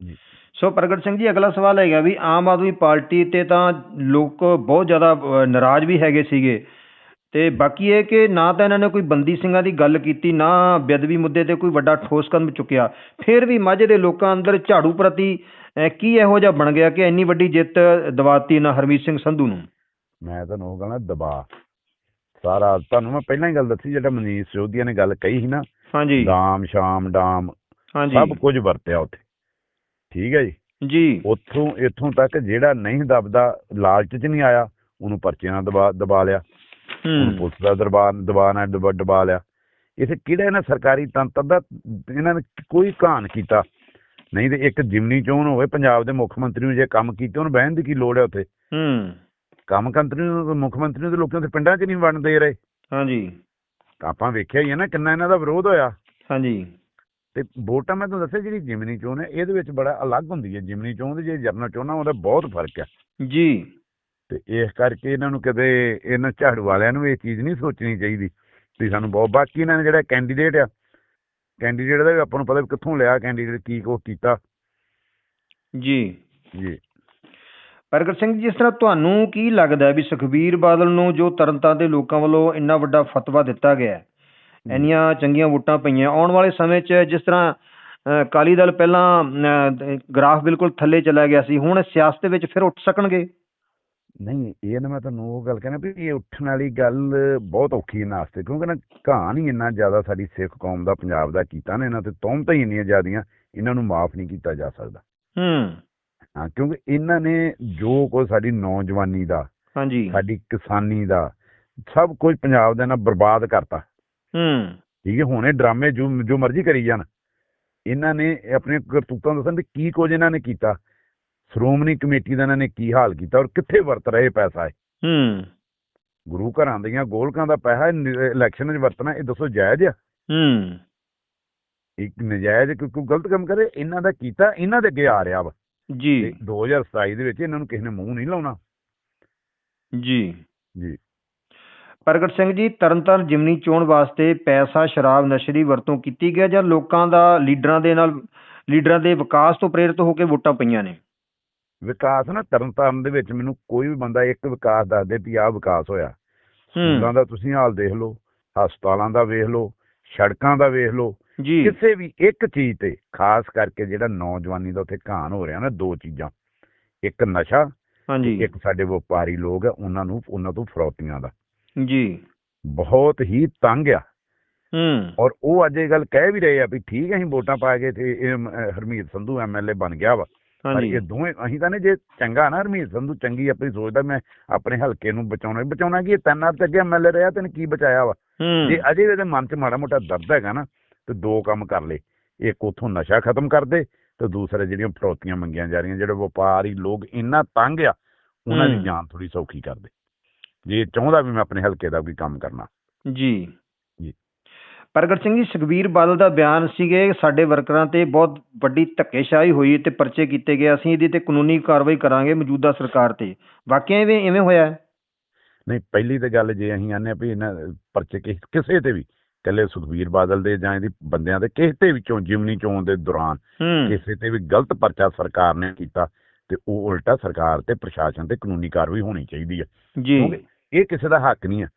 ਜੀ। ਸੋ ਪ੍ਰਗਟ ਸਿੰਘ ਜੀ ਅਗਲਾ ਸਵਾਲ ਹੈਗਾ ਵੀ ਆਮ ਆਦਮੀ ਪਾਰਟੀ ਤੇ ਤਾਂ ਲੋਕ ਬਹੁਤ ਜ਼ਿਆਦਾ ਨਾਰਾਜ਼ ਵੀ ਹੈਗੇ ਸੀਗੇ। ਤੇ ਬਾਕੀ ਇਹ ਕਿ ਨਾ ਤਾਂ ਇਹਨਾਂ ਨੇ ਕੋਈ ਬੰਦੀ ਸਿੰਘਾਂ ਦੀ ਗੱਲ ਕੀਤੀ ਨਾ ਬੇਅਦਬੀ ਮੁੱਦੇ ਤੇ ਕੋਈ ਵੱਡਾ ਠੋਸ ਕਦਮ ਚੁੱਕਿਆ। ਫਿਰ ਵੀ ਮਾਝੇ ਦੇ ਲੋਕਾਂ ਅੰਦਰ ਝਾੜੂ ਪ੍ਰਤੀ ਕੀ ਇਹੋ ਜਿਹਾ ਬਣ ਗਿਆ ਕਿ ਇੰਨੀ ਵੱਡੀ ਜਿੱਤ ਦਿਵਾਤੀ ਨਾ ਹਰਮੀਤ ਸਿੰਘ ਸੰਧੂ ਨੂੰ? ਮੈਂ ਤੁਹਾਨੂੰ ਉਹ ਕਹਣਾ ਦਬਾ। ਸਾਰਾ ਤੁਹਾਨੂੰ ਮੈਂ ਪਹਿਲਾਂ ਹੀ ਗੱਲ ਦੱਸੀ ਜਿਹੜਾ ਮਨੀਸ਼ ਸਿਸੋਦੀਆ ਨੇ ਗੱਲ ਕਹੀ ਸੀ ਨਾ ਹਾਂਜੀ। ਡਾਮ ਸ਼ਾਮ ਡਾਮ ਹਾਂਜੀ। ਸਭ ਕੁਝ ਵਰਤਿਆ ਉੱਥੇ। ਠੀਕ ਹੈ ਜੀ? ਜੀ। ਉੱਥੋਂ ਇੱਥੋਂ ਤੱਕ ਜਿਹੜਾ ਨਹੀਂ ਦਬਦਾ ਲਾਲਚ 'ਚ ਨਹੀਂ ਆਇਆ ਉਹਨੂੰ ਪਰਚੇ ਨਾਲ ਦਬਾ ਦਬਾ ਲਿਆ। ਪੁਲਿਸ ਦਾ ਦਰਬਾਰ ਦਬਾ ਨਾਲ ਦਬਾ ਲਿਆ। ਇਥੇ ਕਿਹੜਾ ਇਹਨਾਂ ਸਰਕਾਰੀ ਤੰਤਰ ਦਾ ਇਹਨਾਂ ਨੇ ਕੋਈ ਕਾਨ ਕੀਤਾ? ਨਹੀਂ ਤੇ ਇੱਕ ਜਿਮਨੀ ਚੋਣ ਹੋਵੇ ਪੰਜਾਬ ਦੇ ਮੁੱਖ ਮੰਤਰੀ ਨੂੰ ਜੇ ਕੰਮ ਕੀਤੇ ਉਹਨੂੰ ਬਹਿਣ ਦੀ ਕੀ ਲੋੜ ਹੈ ਉੱਥੇ? ਹੂੰ। ਕੰਮ ਮੰਤਰੀ ਨੂੰ ਮੁੱਖ ਮੰਤਰੀ ਨੂੰ ਤੇ ਲੋਕਾਂ ਦੇ ਪਿੰਡਾਂ 'ਚ ਨਹੀਂ ਵੜਨ ਦੇ ਰਹੇ। ਹਾਂਜੀ। ਆਪਾਂ ਵੇਖਿਆ ਹੀ ਹੈ ਨਾ ਕਿੰਨਾ ਇਹਨਾਂ ਦਾ ਵਿਰੋਧ ਹੋਇਆ। ਹਾਂਜੀ। ਤੇ ਵੋਟਾਂ ਮੈਂ ਤੁਹਾਨੂੰ ਦੱਸਿਆ ਜਿਹੜੀ ਜਿਮਨੀ ਚੋਣ ਹੈ ਇਹਦੇ ਵਿੱਚ ਬੜਾ ਅਲੱਗ ਹੁੰਦੀ ਹੈ। ਜਿਮਨੀ ਚੋਣ ਤੇ ਜੇ ਜਰਨਲ ਚੋਣਾਂ ਉਹਦਾ ਬਹੁਤ ਫ਼ਰਕ ਹੈ। ਜੀ। ਤੇ ਇਸ ਕਰਕੇ ਇਹਨਾਂ ਨੂੰ ਕਦੇ ਇਹਨਾਂ ਝਾੜੂ ਵਾਲਿਆਂ ਨੂੰ ਇਹ ਚੀਜ਼ ਨਹੀਂ ਸੋਚਣੀ ਚਾਹੀਦੀ ਵੀ ਸਾਨੂੰ ਬਹੁਤ ਬਾਕੀ ਇਹਨਾਂ ਨੇ ਜਿਹੜਾ ਕੈਂਡੀਡੇਟ ਆ ਕੈਂਡੀਡੇਟ ਦਾ ਵੀ ਆਪਾਂ ਨੂੰ ਪਤਾ ਵੀ ਕਿੱਥੋਂ ਲਿਆ ਕੈਂਡੀਡੇਟ ਕੀ ਕੋ ਕੀਤਾ। ਜੀ। ਜੀ। ਪ੍ਰਗਟ ਸਿੰਘ ਜੀ, ਜਿਸ ਤਰ੍ਹਾਂ ਤੁਹਾਨੂੰ ਕੀ ਲੱਗਦਾ ਵੀ ਸੁਖਬੀਰ ਬਾਦਲ ਨੂੰ ਜੋ ਤਰਨਤਾਰਨ ਦੇ ਲੋਕਾਂ ਵੱਲੋਂ ਇੰਨਾ ਵੱਡਾ ਫਤਵਾ ਦਿੱਤਾ ਗਿਆ ਇੰਨੀਆਂ ਚੰਗੀਆਂ ਵੋਟਾਂ ਪਈਆਂ ਆਉਣ ਵਾਲੇ ਸਮੇਂ 'ਚ ਜਿਸ ਤਰ੍ਹਾਂ ਅ, ਅਕਾਲੀ ਦਲ ਪਹਿਲਾਂ ਗ੍ਰਾਫ ਬਿਲਕੁਲ ਥੱਲੇ ਚਲਾ ਗਿਆ ਸੀ ਹੁਣ ਸਿਆਸਤ ਵਿੱਚ ਫਿਰ ਉੱਠ ਸਕਣਗੇ? ਨਹੀਂ ਇਹ ਨਾ ਮੈਂ ਤੁਹਾਨੂੰ ਉਹ ਗੱਲ ਕਹਿਣਾ ਵੀ ਇਹ ਉੱਠਣ ਵਾਲੀ ਗੱਲ ਬਹੁਤ ਔਖੀ ਇਹਨਾਂ ਵਾਸਤੇ ਕਿਉਂਕਿ ਨਾ ਕਹਾਣ ਹੀ ਇੰਨਾ ਜ਼ਿਆਦਾ ਸਾਡੀ ਸਿੱਖ ਕੌਮ ਦਾ ਪੰਜਾਬ ਦਾ ਕੀਤਾ ਨੇ ਇਹਨਾਂ ਤੇ ਤੌਮਤਾਂ ਹੀ ਇੰਨੀਆਂ ਜ਼ਿਆਦੀਆਂ ਇਹਨਾਂ ਨੂੰ ਮਾਫ ਨਹੀਂ ਕੀਤਾ ਜਾ ਸਕਦਾ। ਹੂੰ। ਹਾਂ ਕਿਉਂਕਿ ਇਹਨਾਂ ਨੇ ਜੋ ਕੁਝ ਸਾਡੀ ਨੌਜਵਾਨੀ ਦਾ ਹਾਂਜੀ। ਸਾਡੀ ਕਿਸਾਨੀ ਦਾ ਸਭ ਕੁਝ ਪੰਜਾਬ ਦੇ ਨਾਲ ਬਰਬਾਦ ਕਰਤਾ। ਹੂੰ। ਠੀਕ ਹੈ ਹੁਣ ਇਹ ਡਰਾਮੇ ਜੋ ਜੋ ਮਰਜ਼ੀ ਕਰੀ ਜਾਣ। ਇਹਨਾਂ ਨੇ ਆਪਣੇ ਕਰਤੂਤਾਂ ਦੱਸਣ ਵੀ ਕੀ ਕੁਝ ਇਹਨਾਂ ਨੇ ਕੀਤਾ। ਸ਼੍ਰੋਮਣੀ ਕਮੇਟੀ ਦਾ ਇਹਨਾਂ ਨੇ ਕੀ ਹਾਲ ਕੀਤਾ ਔਰ ਕਿੱਥੇ ਵਰਤ ਰਹੇ ਪੈਸਾ ਹੈ ਹੂੰ। ਗੁਰੂ ਘਰਾਂ ਦੀਆਂ ਗੋਲਕਾਂ ਦਾ ਪੈਸਾ ਇਲੈਕਸ਼ਨ 'ਚ ਵਰਤਣਾ ਇਹ ਦੱਸੋ ਜਾਇਜ਼ ਆ? ਹੂੰ। ਇੱਕ ਨਜਾਇਜ਼ ਕੋਈ ਗਲਤ ਕੰਮ ਕਰੇ ਇਹਨਾਂ ਦਾ ਕੀਤਾ ਇਹਨਾਂ ਦੇ ਅੱਗੇ ਆ ਰਿਹਾ ਵਾ। ਜੀ। ਤੇ 2027 ਦੇ ਵਿੱਚ ਇਹਨਾਂ ਨੂੰ ਕਿਸੇ ਨੇ ਮੂੰਹ ਨਹੀਂ ਲਾਉਣਾ। ਜੀ। ਜੀ। ਪ੍ਰਗਟ ਸਿੰਘ ਜੀ ਤਰਨਤਾਰਨ ਜਿਮਨੀ ਚੋਣ ਵਾਸਤੇ ਪੈਸਾ ਸ਼ਰਾਬ ਨਸ਼ੇ ਦੀ ਵਰਤੋਂ ਕੀਤੀ ਗਿਆ ਜਾਂ ਲੋਕਾਂ ਦਾ ਲੀਡਰਾਂ ਦੇ ਨਾਲ ਲੀਡਰਾਂ ਦੇ ਵਿਕਾਸ ਤੋਂ ਪ੍ਰੇਰਿਤ ਹੋ ਕੇ ਵੋਟਾਂ ਪਈਆਂ ਨੇ? ਵਿਕਾਸ ਨਾ ਤਰਨਤਾਰਨ ਦੇ ਵਿੱਚ ਮੈਨੂੰ ਕੋਈ ਵੀ ਬੰਦਾ ਇੱਕ ਵਿਕਾਸ ਦੱਸ ਦੇ ਵੀ ਆਹ ਵਿਕਾਸ ਹੋਇਆ। ਸਕੂਲਾਂ ਹੂੰ ਦਾ ਤੁਸੀਂ ਹਾਲ ਦੇਖ ਲਓ ਹਸਪਤਾਲਾਂ ਦਾ ਵੇਖ ਲਓ ਸੜਕਾਂ ਦਾ ਵੇਖ ਲਓ ਕਿਸੇ ਵੀ ਇੱਕ ਚੀਜ਼ ਤੇ ਖਾਸ ਕਰਕੇ ਜਿਹੜਾ ਨੌਜਵਾਨੀ ਦਾ ਉੱਥੇ ਘਾਣ ਹੋ ਰਿਹਾ ਨਾ ਦੋ ਚੀਜ਼ਾਂ। ਇੱਕ ਨਸ਼ਾ ਹਾਂਜੀ। ਇੱਕ ਸਾਡੇ ਵਪਾਰੀ ਲੋਕ ਆ ਉਹਨਾਂ ਨੂੰ ਉਹਨਾਂ ਤੋਂ ਫਰੌਤੀਆਂ ਦਾ। ਜੀ। ਬਹੁਤ ਹੀ ਤੰਗ ਆ। ਹੂੰ। ਔਰ ਉਹ ਅੱਜ ਇਹ ਗੱਲ ਕਹਿ ਵੀ ਰਹੇ ਆ ਵੀ ਠੀਕ ਹੈ ਅਸੀਂ ਵੋਟਾਂ ਪਾ ਕੇ ਤੇ ਹਰਮੀਤ ਸੰਧੂ ਐਮਐਲਏ ਬਣ ਗਿਆ ਵਾ। ਹਾਂਜੀ ਇਹ ਦੋਵੇਂ ਅਸੀਂ ਤਾਂ ਨੇ ਜੇ ਚੰਗਾ ਨਾ ਹਰਮੀਤ ਸੰਧੂ ਚੰਗੀ ਆਪਣੀ ਸੋਚਦਾ ਮੈਂ ਆਪਣੇ ਹਲਕੇ ਨੂੰ ਬਚਾਉਣਾ। ਬਚਾਉਣਾ ਕੀ ਇਹ ਤਿੰਨ ਵਾਰ ਤੇ ਅੱਗੇ ਐਮਐਲਏ ਰਿਹਾ ਤੈਨੂੰ ਕੀ ਬਚਾਇਆ ਵਾ? ਜੇ ਅਜੇ ਇਹਦੇ ਮਨ 'ਚ ਮਾੜਾ ਮੋਟਾ ਦਰਦ ਹੈਗਾ ਨਾ ਤੇ ਦੋ ਕੰਮ ਕਰ ਲੇ। ਇੱਕ ਉਥੋਂ ਨਸ਼ਾ ਖਤਮ ਕਰ ਦੇ ਤੇ ਦੂਸਰੇ ਜਿਹੜੀਆਂ ਫਰੌਤੀਆਂ ਮੰਗੀਆਂ ਜਾ ਰਹੀਆਂ ਜਿਹੜੇ ਵਪਾਰੀ ਲੋਕ ਇੰਨਾ ਤੰਗ ਆ ਉਹਨਾਂ ਦੀ। ਜਾਨ ਥੋੜੀ ਸੌਖੀ ਕਰ ਦੇ। ਜੇ ਚਾਹੁੰਦਾ ਵੀ ਮੈਂ ਆਪਣੇ ਹਲਕੇ ਦਾ ਵੀ ਕੰਮ ਕਰਨਾ। ਜੀ। ਪ੍ਰਗਟ ਸਿੰਘ ਜੀ ਸੁਖਬੀਰ ਬਾਦਲ ਦਾ ਬਿਆਨ ਸੀਗੇ ਸਾਡੇ ਵਰਕਰਾਂ ਤੇ ਬਹੁਤ ਵੱਡੀ ਧੱਕੇਸ਼ਾਹੀ ਹੋਈ ਤੇ ਪਰਚੇ ਕੀਤੇ ਗਏ। ਅਸੀਂ ਇਹਦੀ ਤੇ ਕਾਨੂੰਨੀ ਕਾਰਵਾਈ ਕਰਾਂਗੇ ਮੌਜੂਦਾ ਸਰਕਾਰ ਤੇ। ਵਾਕਿਆ ਇਵੇਂ ਇਵੇਂ ਹੋਇਆ ਹੈ? ਨਹੀਂ ਪਹਿਲੀ ਤੇ ਗੱਲ ਜੇ ਅਸੀਂ ਆਨੇ ਵੀ ਇਹਨਾਂ ਪਰਚੇ ਕਿਸ- ਕਿਸੇ ਤੇ ਵੀ ਕੱਲੇ ਸੁਖਬੀਰ ਬਾਦਲ ਦੇ ਜਾਂ ਇਹਦੀ ਬੰਦਿਆਂ ਦੇ ਕਿਸੇ ਤੇ ਵੀ ਚੋਂ ਜਿਮਨੀ ਚੋਣ ਦੇ ਦੌਰਾਨ ਹੂੰ। ਕਿਸੇ ਤੇ ਵੀ ਗਲਤ ਪਰਚਾ ਸਰਕਾਰ ਨੇ ਕੀਤਾ ਤੇ ਉਹ ਉਲਟਾ ਸਰਕਾਰ ਤੇ ਪ੍ਰਸ਼ਾਸਨ ਤੇ ਕਾਨੂੰਨੀ ਕਾਰਵਾਈ ਹੋਣੀ ਚਾਹੀਦੀ ਹੈ। ਜੀ। ਕਿਉਂਕਿ ਇਹ ਕਿਸੇ ਦਾ ਹੱਕ ਨਹੀਂ ਆ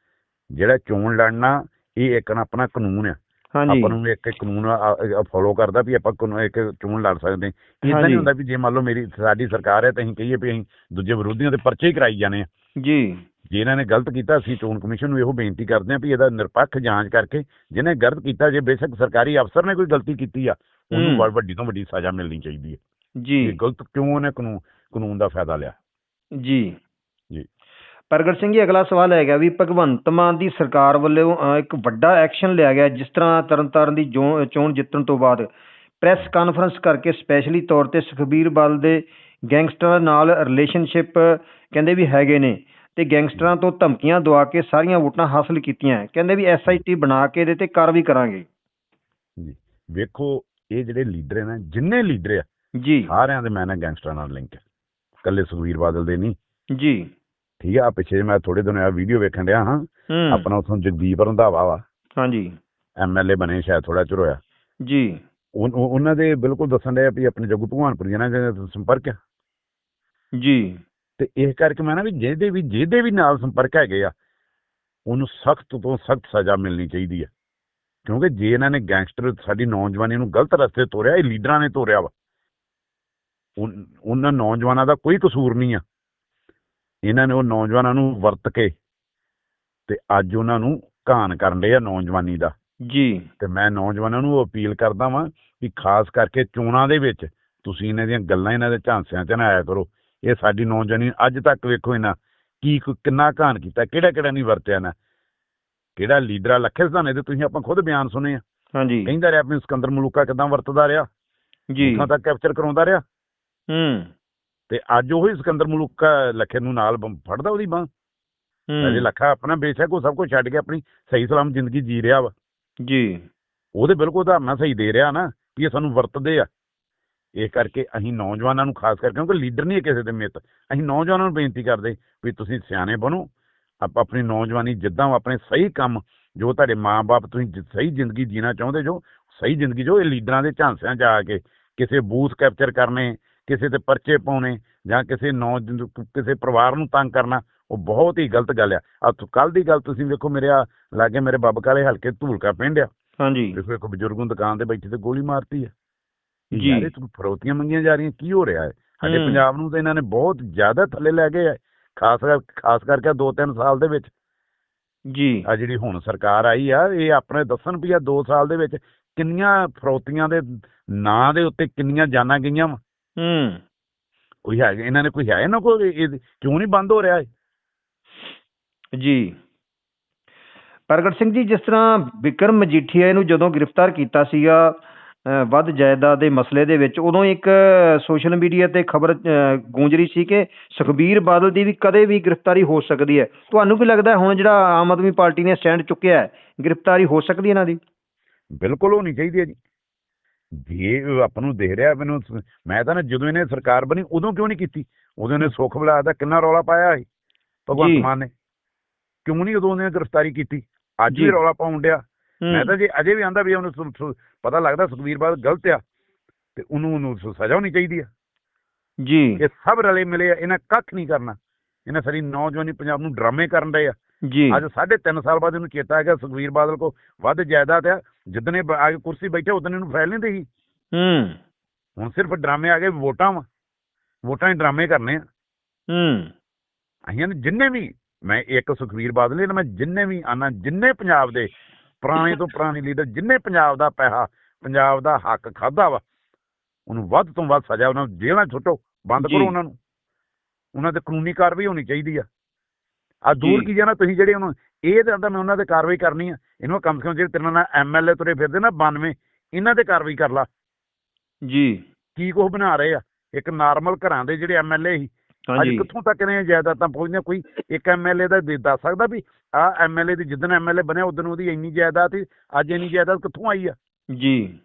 ਜਿਹੜਾ ਚੋਣ ਲੜਨਾ ਇਹ ਇੱਕ ਨਾ ਆਪਣਾ ਕਾਨੂੰਨ ਆ। ਹਾਂਜੀ। ਆਪਾਂ ਨੂੰ ਇੱਕ ਕਾਨੂੰਨ ਫੋਲੋ ਕਰਦਾ ਵੀ ਆਪਾਂ ਕਾਨੂੰਨ ਇੱਕ ਚੋਣ ਲੜ ਸਕਦੇ ਇਦਾਂ। ਨਹੀਂ ਹੁੰਦਾ ਵੀ ਜੇ ਮੰਨ ਲਓ ਮੇਰੀ ਸਾਡੀ ਸਰਕਾਰ ਹੈ ਤਾਂ ਅਸੀਂ ਕਹੀਏ ਵੀ ਅਸੀਂ ਦੂਜੇ ਵਿਰੋਧੀਆਂ ਦੇ ਪਰਚੇ ਕਰਾਈ ਜਾਣੇ ਆ ਜੀ। ਜੇ ਇਹਨਾਂ ਨੇ ਗਲਤ ਕੀਤਾ ਅਸੀਂ ਚੋਣ ਕਮਿਸ਼ਨ ਨੂੰ ਇਹੋ ਬੇਨਤੀ ਕਰਦੇ ਹਾਂ ਵੀ ਇਹਦਾ ਨਿਰਪੱਖ ਜਾਂਚ ਕਰਕੇ ਜਿਹਨੇ ਗਲਤ ਕੀਤਾ ਜੇ ਬੇਸ਼ੱਕ ਸਰਕਾਰੀ ਅਫਸਰ ਨੇ ਕੋਈ ਗਲਤੀ ਕੀਤੀ ਆ ਉਹਨੂੰ। ਵੱਡ- ਵੱਡੀ ਤੋਂ ਵੱਡੀ ਸਜ਼ਾ ਮਿਲਣੀ ਚਾਹੀਦੀ ਹੈ। ਜੀ। ਗਲਤ ਕਿਉਂ ਉਹਨੇ ਕਾਨੂੰਨ ਕਾਨੂੰਨ ਦਾ ਫਾਇਦਾ ਲਿਆ? ਜੀ। ਪ੍ਰਗਟ ਸਿੰਘ ਜੀ ਅਗਲਾ ਸਵਾਲ ਹੈਗਾ ਵੀ ਭਗਵੰਤ ਮਾਨ ਦੀ ਸਰਕਾਰ ਵੱਲੋਂ ਇੱਕ ਵੱਡਾ ਐਕਸ਼ਨ ਲਿਆ ਗਿਆ ਜਿਸ ਤਰ੍ਹਾਂ ਤਰਨਤਾਰਨ ਦੀ ਜੋ- ਚੋਣ ਜਿੱਤਣ ਤੋਂ ਬਾਅਦ। ਪ੍ਰੈਸ ਕਾਨਫਰੰਸ ਕਰਕੇ ਸਪੈਸ਼ਲੀ ਤੌਰ ਤੇ ਸੁਖਬੀਰ ਬਾਦਲ ਦੇ ਗੈਂਗਸਟਰਾਂ ਨਾਲ ਰਿਲੇਸ਼ਨਸ਼ਿਪ ਕਹਿੰਦੇ ਵੀ ਹੈਗੇ ਨੇ ਤੇ ਗੈਂਗਸਟਰਾਂ ਤੋਂ ਧਮਕੀਆਂ ਦਵਾ ਕੇ ਸਾਰੀਆਂ ਵੋਟਾਂ ਹਾਸਲ ਕੀਤੀਆਂ। ਕਹਿੰਦੇ ਵੀ ਐਸਆਈਟੀ ਬਣਾ ਕੇ ਇਹਦੇ ਤੇ ਕਾਰਵਾਈ ਕਰਾਂਗੇ। ਜੀ ਵੇਖੋ ਇਹ ਜਿਹੜੇ ਲੀਡਰ ਨਾ ਜਿੰਨੇ ਲੀਡਰ ਆ ਜੀ। ਸਾਰਿਆਂ ਦੇ ਮੈਂ ਨਾ ਗੈਂਗਸਟਰਾਂ ਨਾਲ ਲਿੰਕ ਹੈ ਕੱਲੇ ਸੁਖਵੀਰ ਬਾਦਲ ਦੇ ਨਹੀਂ। ਜੀ। ਠੀਕ ਆ ਪਿੱਛੇ ਮੈਂ ਥੋੜੇ ਦਿਨ ਆ ਵੀਡੀਓ ਵੇਖਣ ਡਿਆ ਹਾਂ। ਆਪਣਾ ਉਥੋਂ ਜਗਦੀਪ ਰੰਧਾਵਾ ਵਾ। ਹਾਂਜੀ। ਐਮਐਲਏ ਬਣੇ ਸ਼ਾਇਦ ਥੋੜਾ ਚਿਰ ਹੋਇਆ। ਜੀ। ਉਹ- ਉਹ- ਉਹਨਾਂ ਦੇ ਬਿਲਕੁਲ ਦੱਸਣ ਡਿਆ ਵੀ ਆਪਣੇ ਜੱਗੂ ਭਗਵਾਨਪੁਰ ਜਿਹਨਾਂ ਨਾਲ ਸੰਪਰਕ ਆ। ਜੀ। ਤੇ ਇਸ ਕਰਕੇ ਮੈਂ ਨਾ ਵੀ ਜਿਹਦੇ ਵੀ ਜਿਹਦੇ ਵੀ ਨਾਲ ਸੰਪਰਕ ਹੈਗੇ ਆ ਉਹਨੂੰ ਸਖਤ ਤੋਂ ਸਖਤ ਸਜ਼ਾ ਮਿਲਣੀ ਚਾਹੀਦੀ ਹੈ ਕਿਉਂਕਿ ਜੇ ਇਹਨਾਂ ਨੇ ਗੈਂਗਸਟਰ ਸਾਡੀ ਨੌਜਵਾਨੀ ਨੂੰ ਗਲਤ ਰਸਤੇ ਤੋਰਿਆ ਇਹ ਲੀਡਰਾਂ ਨੇ ਤੋਰਿਆ ਵਾ। ਉਹਨਾਂ ਨੌਜਵਾਨਾਂ ਦਾ ਕੋਈ ਕਸੂਰ ਨਹੀਂ ਆ। ਇਹਨਾਂ ਨੇ ਉਹ ਨੌਜਵਾਨਾਂ ਨੂੰ ਵਰਤ ਕੇ ਤੇ ਅੱਜ ਉਹਨਾਂ ਨੂੰ ਘਾਣ ਕਰਨ ਦੇ ਆ ਨੌਜਵਾਨੀ ਦਾ। ਜੀ। ਤੇ ਮੈਂ ਨੌਜਵਾਨਾਂ ਨੂੰ ਅਪੀਲ ਕਰਦਾ ਵਾਂ ਕਿ ਖਾਸ ਕਰਕੇ ਚੋਣਾਂ ਦੇ ਵਿੱਚ ਤੁਸੀਂ ਇਹਨਾਂ ਦੀਆਂ ਗੱਲਾਂ ਇਹਨਾਂ ਦੇ ਝਾਂਸਿਆਂ 'ਚ ਨਾ ਆਇਆ ਕਰੋ। ਇਹ ਸਾਡੀ ਨੌਜਵਾਨੀ ਅੱਜ ਤੱਕ ਵੇਖੋ ਇਹਨਾਂ ਕੀ ਕਿੰਨਾ ਘਾਣ ਕੀਤਾ ਕਿਹੜਾ ਕਿਹੜਾ ਨਹੀਂ ਵਰਤਿਆ ਨਾ ਕਿਹੜਾ ਲੀਡਰ ਆ ਲੱਖੇ ਸਦਾਨੇ ਤੇ ਤੁਸੀਂ ਆਪਾਂ ਖੁਦ ਬਿਆਨ ਸੁਣੇ ਆ। ਹਾਂਜੀ। ਕਹਿੰਦਾ ਰਿਹਾ ਆਪਣੀ ਸਿਕੰਦਰ ਮਲੂਕਾ ਕਿਦਾਂ ਵਰਤਦਾ ਰਿਹਾ। ਜੀ। ਤੱਕ ਕੈਪਚਰ ਕਰਾਉਂਦਾ ਰਿਹਾ। ਹੂੰ। ਤੇ ਅੱਜ ਉਹੀ ਸਿਕੰਦਰ ਮਲੂਕਾ ਲੱਖੇ ਨੂੰ ਨਾਲ ਫੜਦਾ ਉਹਦੀ ਬਾਹ। ਅਜੇ ਹੂੰ ਲੱਖਾ ਆਪਣਾ ਬੇਸ਼ੱਕ ਉਹ ਸਭ ਕੁਝ ਛੱਡ ਕੇ ਆਪਣੀ ਸਹੀ ਸਲਾਮ ਜ਼ਿੰਦਗੀ ਜੀ ਰਿਹਾ ਵਾ। ਜੀ। ਉਹਦੇ ਬਿਲਕੁਲ ਉਦਾਹਰਨਾਂ ਸਹੀ ਦੇ ਰਿਹਾ ਨਾ ਵੀ ਇਹ ਸਾਨੂੰ ਵਰਤਦੇ ਆ। ਇਹ ਕਰਕੇ ਅਸੀਂ ਨੌਜਵਾਨਾਂ ਨੂੰ ਖਾਸ ਕਰਕੇ ਕਿਉਂਕਿ ਲੀਡਰ ਨਹੀਂ ਹੈ ਕਿਸੇ ਦੇ ਮਿੱਤ। ਅਸੀਂ ਨੌਜਵਾਨਾਂ ਨੂੰ ਬੇਨਤੀ ਕਰਦੇ ਵੀ ਤੁਸੀਂ ਸਿਆਣੇ ਬਣੋ। ਆਪ ਆਪਣੀ ਨੌਜਵਾਨੀ ਜਿੱਦਾਂ ਆਪਣੇ ਸਹੀ ਕੰਮ ਜੋ ਤੁਹਾਡੇ ਮਾਪੇ ਤੁਸੀਂ ਸਹੀ ਜ਼ਿੰਦਗੀ ਜੀਣਾ ਚਾਹੁੰਦੇ ਜੋ ਸਹੀ ਜ਼ਿੰਦਗੀ ਜੋ ਇਹ ਲੀਡਰਾਂ ਦੇ ਝਾਂਸਿਆਂ 'ਚ ਆ ਕੇ ਕਿਸੇ ਬੂਥ ਕੈਪਚਰ ਕਰਨੇ ਕਿਸੇ ਤੇ ਪਰਚੇ ਪਾਉਣੇ ਜਾਂ ਕਿਸੇ ਨੌ ਕਿਸੇ ਪਰਿਵਾਰ ਨੂੰ ਤੰਗ ਕਰਨਾ ਉਹ ਬਹੁਤ ਹੀ ਗਲਤ ਗੱਲ ਆ। ਆ ਕੱਲ ਦੀ ਗੱਲ ਤੁਸੀਂ ਵੇਖੋ ਮੇਰੇ ਆ ਲਾਗੇ ਮੇਰੇ ਬੱਬ ਕਾਲੇ ਹਲਕੇ ਧੂਲਕਾ ਪਿੰਡ ਆ। ਹਾਂਜੀ। ਦੇਖੋ ਇੱਕ ਬਜ਼ੁਰਗ ਨੂੰ ਦੁਕਾਨ ਤੇ ਬੈਠੇ ਤੇ ਗੋਲੀ ਮਾਰਤੀ ਹੈ ਜੀ। ਯਾਰ ਇਹ ਤੂੰ ਫਰੋਤੀਆਂ ਮੰਗੀਆਂ ਜਾ ਰਹੀਆਂ ਕੀ ਹੋ ਰਿਹਾ ਹੈ? ਸਾਡੇ। ਪੰਜਾਬ ਨੂੰ ਤਾਂ ਇਹਨਾਂ ਨੇ ਬਹੁਤ ਜ਼ਿਆਦਾ ਥੱਲੇ ਲੈ ਗਏ ਹੈ ਖਾਸ ਕਰ ਖਾਸ ਕਰਕੇ 2-3 ਸਾਲ ਦੇ ਵਿੱਚ। ਜੀ। ਆ ਜਿਹੜੀ ਹੁਣ ਸਰਕਾਰ ਆਈ ਆ ਇਹ ਆਪਣੇ ਦੱਸਣ ਵੀ ਆ 2 ਸਾਲ ਦੇ ਵਿੱਚ ਕਿੰਨੀਆਂ ਫਰੋਤੀਆਂ ਦੇ ਨਾਂ ਦੇ ਉੱਤੇ ਕਿੰਨੀਆਂ ਜਾਨਾਂ ਗਈਆਂ ਵਾ। ਹੂੰ। ਕੋਈ ਹੈ ਇਹਨਾਂ ਨੇ ਕੋਈ ਹੈ ਨਾ ਕੋਈ ਇਹ ਕਿਉਂ ਨਹੀਂ ਬੰਦ ਹੋ ਰਿਹਾ ਇਹ? ਜੀ। ਪ੍ਰਗਟ ਸਿੰਘ ਜੀ ਜਿਸ ਤਰ੍ਹਾਂ ਵਿਕਰਮ ਮਜੀਠੀਆ ਨੂੰ ਜਦੋਂ ਗ੍ਰਿਫਤਾਰ ਕੀਤਾ ਸੀਗਾ ਵੱਧ ਜਾਇਦਾਦ ਦੇ ਮਸਲੇ ਦੇ ਵਿੱਚ ਉਦੋਂ ਇੱਕ ਸੋਸ਼ਲ ਮੀਡੀਆ ਤੇ ਖਬਰ ਗੂੰਜ ਰਹੀ ਸੀ ਕਿ ਸੁਖਬੀਰ ਬਾਦਲ ਦੀ ਵੀ ਕਦੇ ਵੀ ਗ੍ਰਿਫਤਾਰੀ ਹੋ ਸਕਦੀ ਹੈ। ਤੁਹਾਨੂੰ ਕੀ ਲੱਗਦਾ ਹੈ ਹੁਣ ਜਿਹੜਾ ਆਮ ਆਦਮੀ ਪਾਰਟੀ ਨੇ ਸਟੈਂਡ ਚੁੱਕਿਆ ਹੈ ਗ੍ਰਿਫਤਾਰੀ ਹੋ ਸਕਦੀ ਹੈ ਇਹਨਾਂ ਦੀ? ਬਿਲਕੁਲ ਹੋਣੀ ਚਾਹੀਦੀ ਹੈ ਜੀ। ਜੇ ਆਪਾਂ ਨੂੰ ਦੇਖ ਰਿਹਾ ਮੈਨੂੰ ਮੈਂ ਤਾਂ ਨਾ ਜਦੋਂ ਇਹਨੇ ਸਰਕਾਰ ਬਣੀ ਉਦੋਂ ਕਿਉਂ ਨਹੀਂ ਕੀਤੀ? ਉਦੋਂ ਇਹਨੇ ਸੁੱਖ ਬਲਾ ਦਾ ਕਿੰਨਾ ਰੌਲਾ ਪਾਇਆ ਸੀ। ਭਗਵੰਤ ਮਾਨ ਨੇ। ਕਿਉਂ ਨਹੀਂ ਉਦੋਂ ਉਹਨੇ ਗ੍ਰਿਫਤਾਰੀ ਕੀਤੀ? ਅੱਜ। ਵੀ ਰੌਲਾ ਪਾਉਣ ਡਿਆ। ਮੈਂ ਤਾਂ ਜੇ ਅਜੇ ਵੀ ਆਂਦਾ ਵੀ ਉਹਨੂੰ ਪਤਾ ਲੱਗਦਾ ਸੁਖਬੀਰ ਬਾਦਲ ਗਲਤ ਆ ਤੇ ਉਹਨੂੰ ਉਹਨੂੰ ਸਜ਼ਾ ਹੋਣੀ ਚਾਹੀਦੀ ਆ। ਜੀ। ਇਹ ਸਭ ਰਲੇ ਮਿਲੇ ਆ ਇਹਨਾਂ ਕੱਖ ਨਹੀਂ ਕਰਨਾ। ਇਹਨਾਂ ਸਾਰੀ ਨੌਜਵਾਨੀ ਪੰਜਾਬ ਨੂੰ ਡਰਾਮੇ ਕਰਨ ਡਏ ਆ। ਜੀ। ਅੱਜ ਸਾਢੇ ਤਿੰਨ ਸਾਲ ਬਾਅਦ ਇਹਨੂੰ ਚੇਤਾ ਹੈਗਾ ਸੁਖਬੀਰ ਬਾਦਲ ਕੋ ਵੱਧ ਜਾਇਦਾਦ ਆ। ਜਿੱਦਨੇ ਆ ਕੇ ਕੁਰਸੀ ਬੈਠੇ ਉਦੋਂ ਇਹਨੂੰ ਫਾਈਲ ਨਹੀਂ ਦੇਈ ਹੂੰ। ਹੁਣ ਸਿਰਫ ਡਰਾਮੇ ਆ ਗਏ ਵੋਟਾਂ ਵਾ। ਵੋਟਾਂ ਹੀ ਡਰਾਮੇ ਕਰਨੇ ਆ। ਹੂੰ। ਨੇ ਜਿੰਨੇ ਵੀ ਮੈਂ ਇੱਕ ਸੁਖਵੀਰ ਬਾਦਲ ਨੇ ਮੈਂ ਜਿੰਨੇ ਵੀ ਆਨਾ ਜਿੰਨੇ ਪੰਜਾਬ ਦੇ ਪੁਰਾਣੇ ਤੋਂ ਪੁਰਾਣੇ ਲੀਡਰ ਜਿੰਨੇ ਪੰਜਾਬ ਦਾ ਪੈਸਾ ਪੰਜਾਬ ਦਾ ਹੱਕ ਖਾਦਾ ਵਾ ਉਹਨੂੰ ਵੱਧ ਤੋਂ ਵੱਧ ਸਜ਼ਾ ਉਹਨਾਂ ਨੂੰ ਜੇਲ੍ਹਾਂ ਸੁੱਟੋ ਬੰਦ। ਕਰੋ ਉਹਨਾਂ ਨੂੰ। ਉਹਨਾਂ ਤੇ ਕਾਨੂੰਨੀ ਕਾਰਵਾਈ ਹੋਣੀ ਚਾਹੀਦੀ ਆ। ਆ ਦੂਰ। ਕੀ ਜਾਣਾ ਤੁਸੀਂ ਜਿਹੜੇ ਉਹਨੂੰ ਇਹ ਤਾਂ ਮੈਂ ਉਹਨਾਂ ਤੇ ਕਾਰਵਾਈ ਕਰਨੀ ਆ। ਇਹਨੂੰ ਕਮ ਸੇ ਕਮ ਜਿਹੜੇ ਤੇਰੇ ਨਾਲ ਐਮਐਲਏ ਤੁਰੇ ਫਿਰਦੇ ਨਾ 92 ਇਹਨਾਂ ਤੇ ਕਾਰਵਾਈ ਕਰ ਲਾ। ਜੀ। ਕੀ ਕੁਛ ਬਣਾ ਰਹੇ ਆ? ਇੱਕ ਨਾਰਮਲ ਘਰਾਂ ਦੇ ਜਿਹੜੇ ਐਮਐਲਏ ਸੀ। ਅੱਜ ਕਿੱਥੋਂ ਤੱਕ ਨੇ ਜਾਇਦਾਦਾਂ ਪਹੁੰਚਦੀਆਂ? ਕੋਈ ਇੱਕ ਐਮਐਲਏ ਦਾ ਦੇ- ਦੱਸ ਸਕਦਾ ਵੀ ਆ ਐਮਐਲਏ ਦੀ ਜਿੱਦਣ ਐਮਐਲਏ ਬਣਿਆ ਉਦੋਂ ਉਹਦੀ ਇੰਨੀ ਜਾਇਦਾਦ ਸੀ ਅੱਜ ਇੰਨੀ ਜਾਇਦਾਦ ਕਿੱਥੋਂ ਆਈ ਆ? ਜੀ।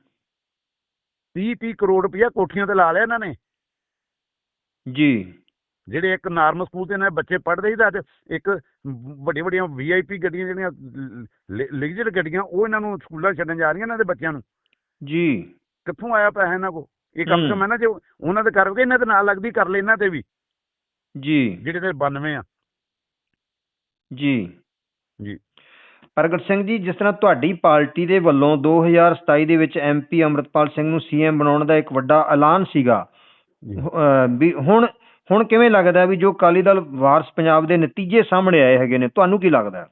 30 30 ਕਰੋੜ ਰੁਪਇਆ ਕੋਠੀਆਂ ਤੇ ਲਾ ਲਿਆ ਇਹਨਾਂ ਨੇ। ਜੀ। ਜਿਹੜੇ ਇੱਕ ਨਾਰਮਲ ਸਕੂਲ ਤੇ ਦੇ ਬੱਚੇ ਪੜ੍ਹਦੇ ਸੀ ਤਾਂ ਅੱਜ ਇੱਕ ਵੱਡੀਆਂ ਵੱਡੀਆਂ ਵੀਆਈਪੀ ਗੱਡੀਆਂ ਜਿਹੜੀਆਂ ਲਿਗਜਰ ਗੱਡੀਆਂ ਉਹ ਇਹਨਾਂ ਨੂੰ ਸਕੂਲਾਂ ਛੱਡਣ ਜਾ ਰਹੀਆਂ ਇਹਨਾਂ ਦੇ ਬੱਚਿਆਂ ਨੂੰ। ਜੀ। ਕਿੱਥੋਂ ਆਇਆ ਪੈਸਾ ਇਹਨਾਂ ਕੋ ਇਹ ਕਮ ਹੂੰ। ਕਮ ਹੈ ਨਾ ਜੇ ਉਹਨਾਂ ਦੇ ਕਰਕੇ ਇਹਨਾਂ ਦੇ ਨਾਲ ਲੱਗਦੀ ਕਰ ਲੈ ਇਹਨਾਂ ਤੇ ਵੀ। ਜੀ। ਜਿਹੜੇ ਤੇ 92 ਆ। ਜੀ। ਜੀ। ਪ੍ਰਗਟ ਸਿੰਘ ਜੀ ਜਿਸ ਤਰ੍ਹਾਂ ਤੁਹਾਡੀ ਪਾਰਟੀ ਦੇ ਵੱਲੋਂ 2027 ਦੇ ਵਿੱਚ ਐਮਪੀ ਅਮਰਤਪਾਲ ਸਿੰਘ ਨੂੰ ਸੀਐਮ ਬਣਾਉਣ ਦਾ ਇੱਕ ਵੱਡਾ ਐਲਾਨ ਸੀਗਾ ਵੀ ਹੁਣ ਹੁਣ ਕਿਵੇਂ ਲੱਗਦਾ ਵੀ ਜੋ ਅਕਾਲੀ ਦਲ ਵਾਰਸ ਪੰਜਾਬ ਦੇ ਨਤੀਜੇ ਸਾਹਮਣੇ ਆਏ ਹੈਗੇ ਨੇ ਤੁਹਾਨੂੰ ਕੀ ਲੱਗਦਾ?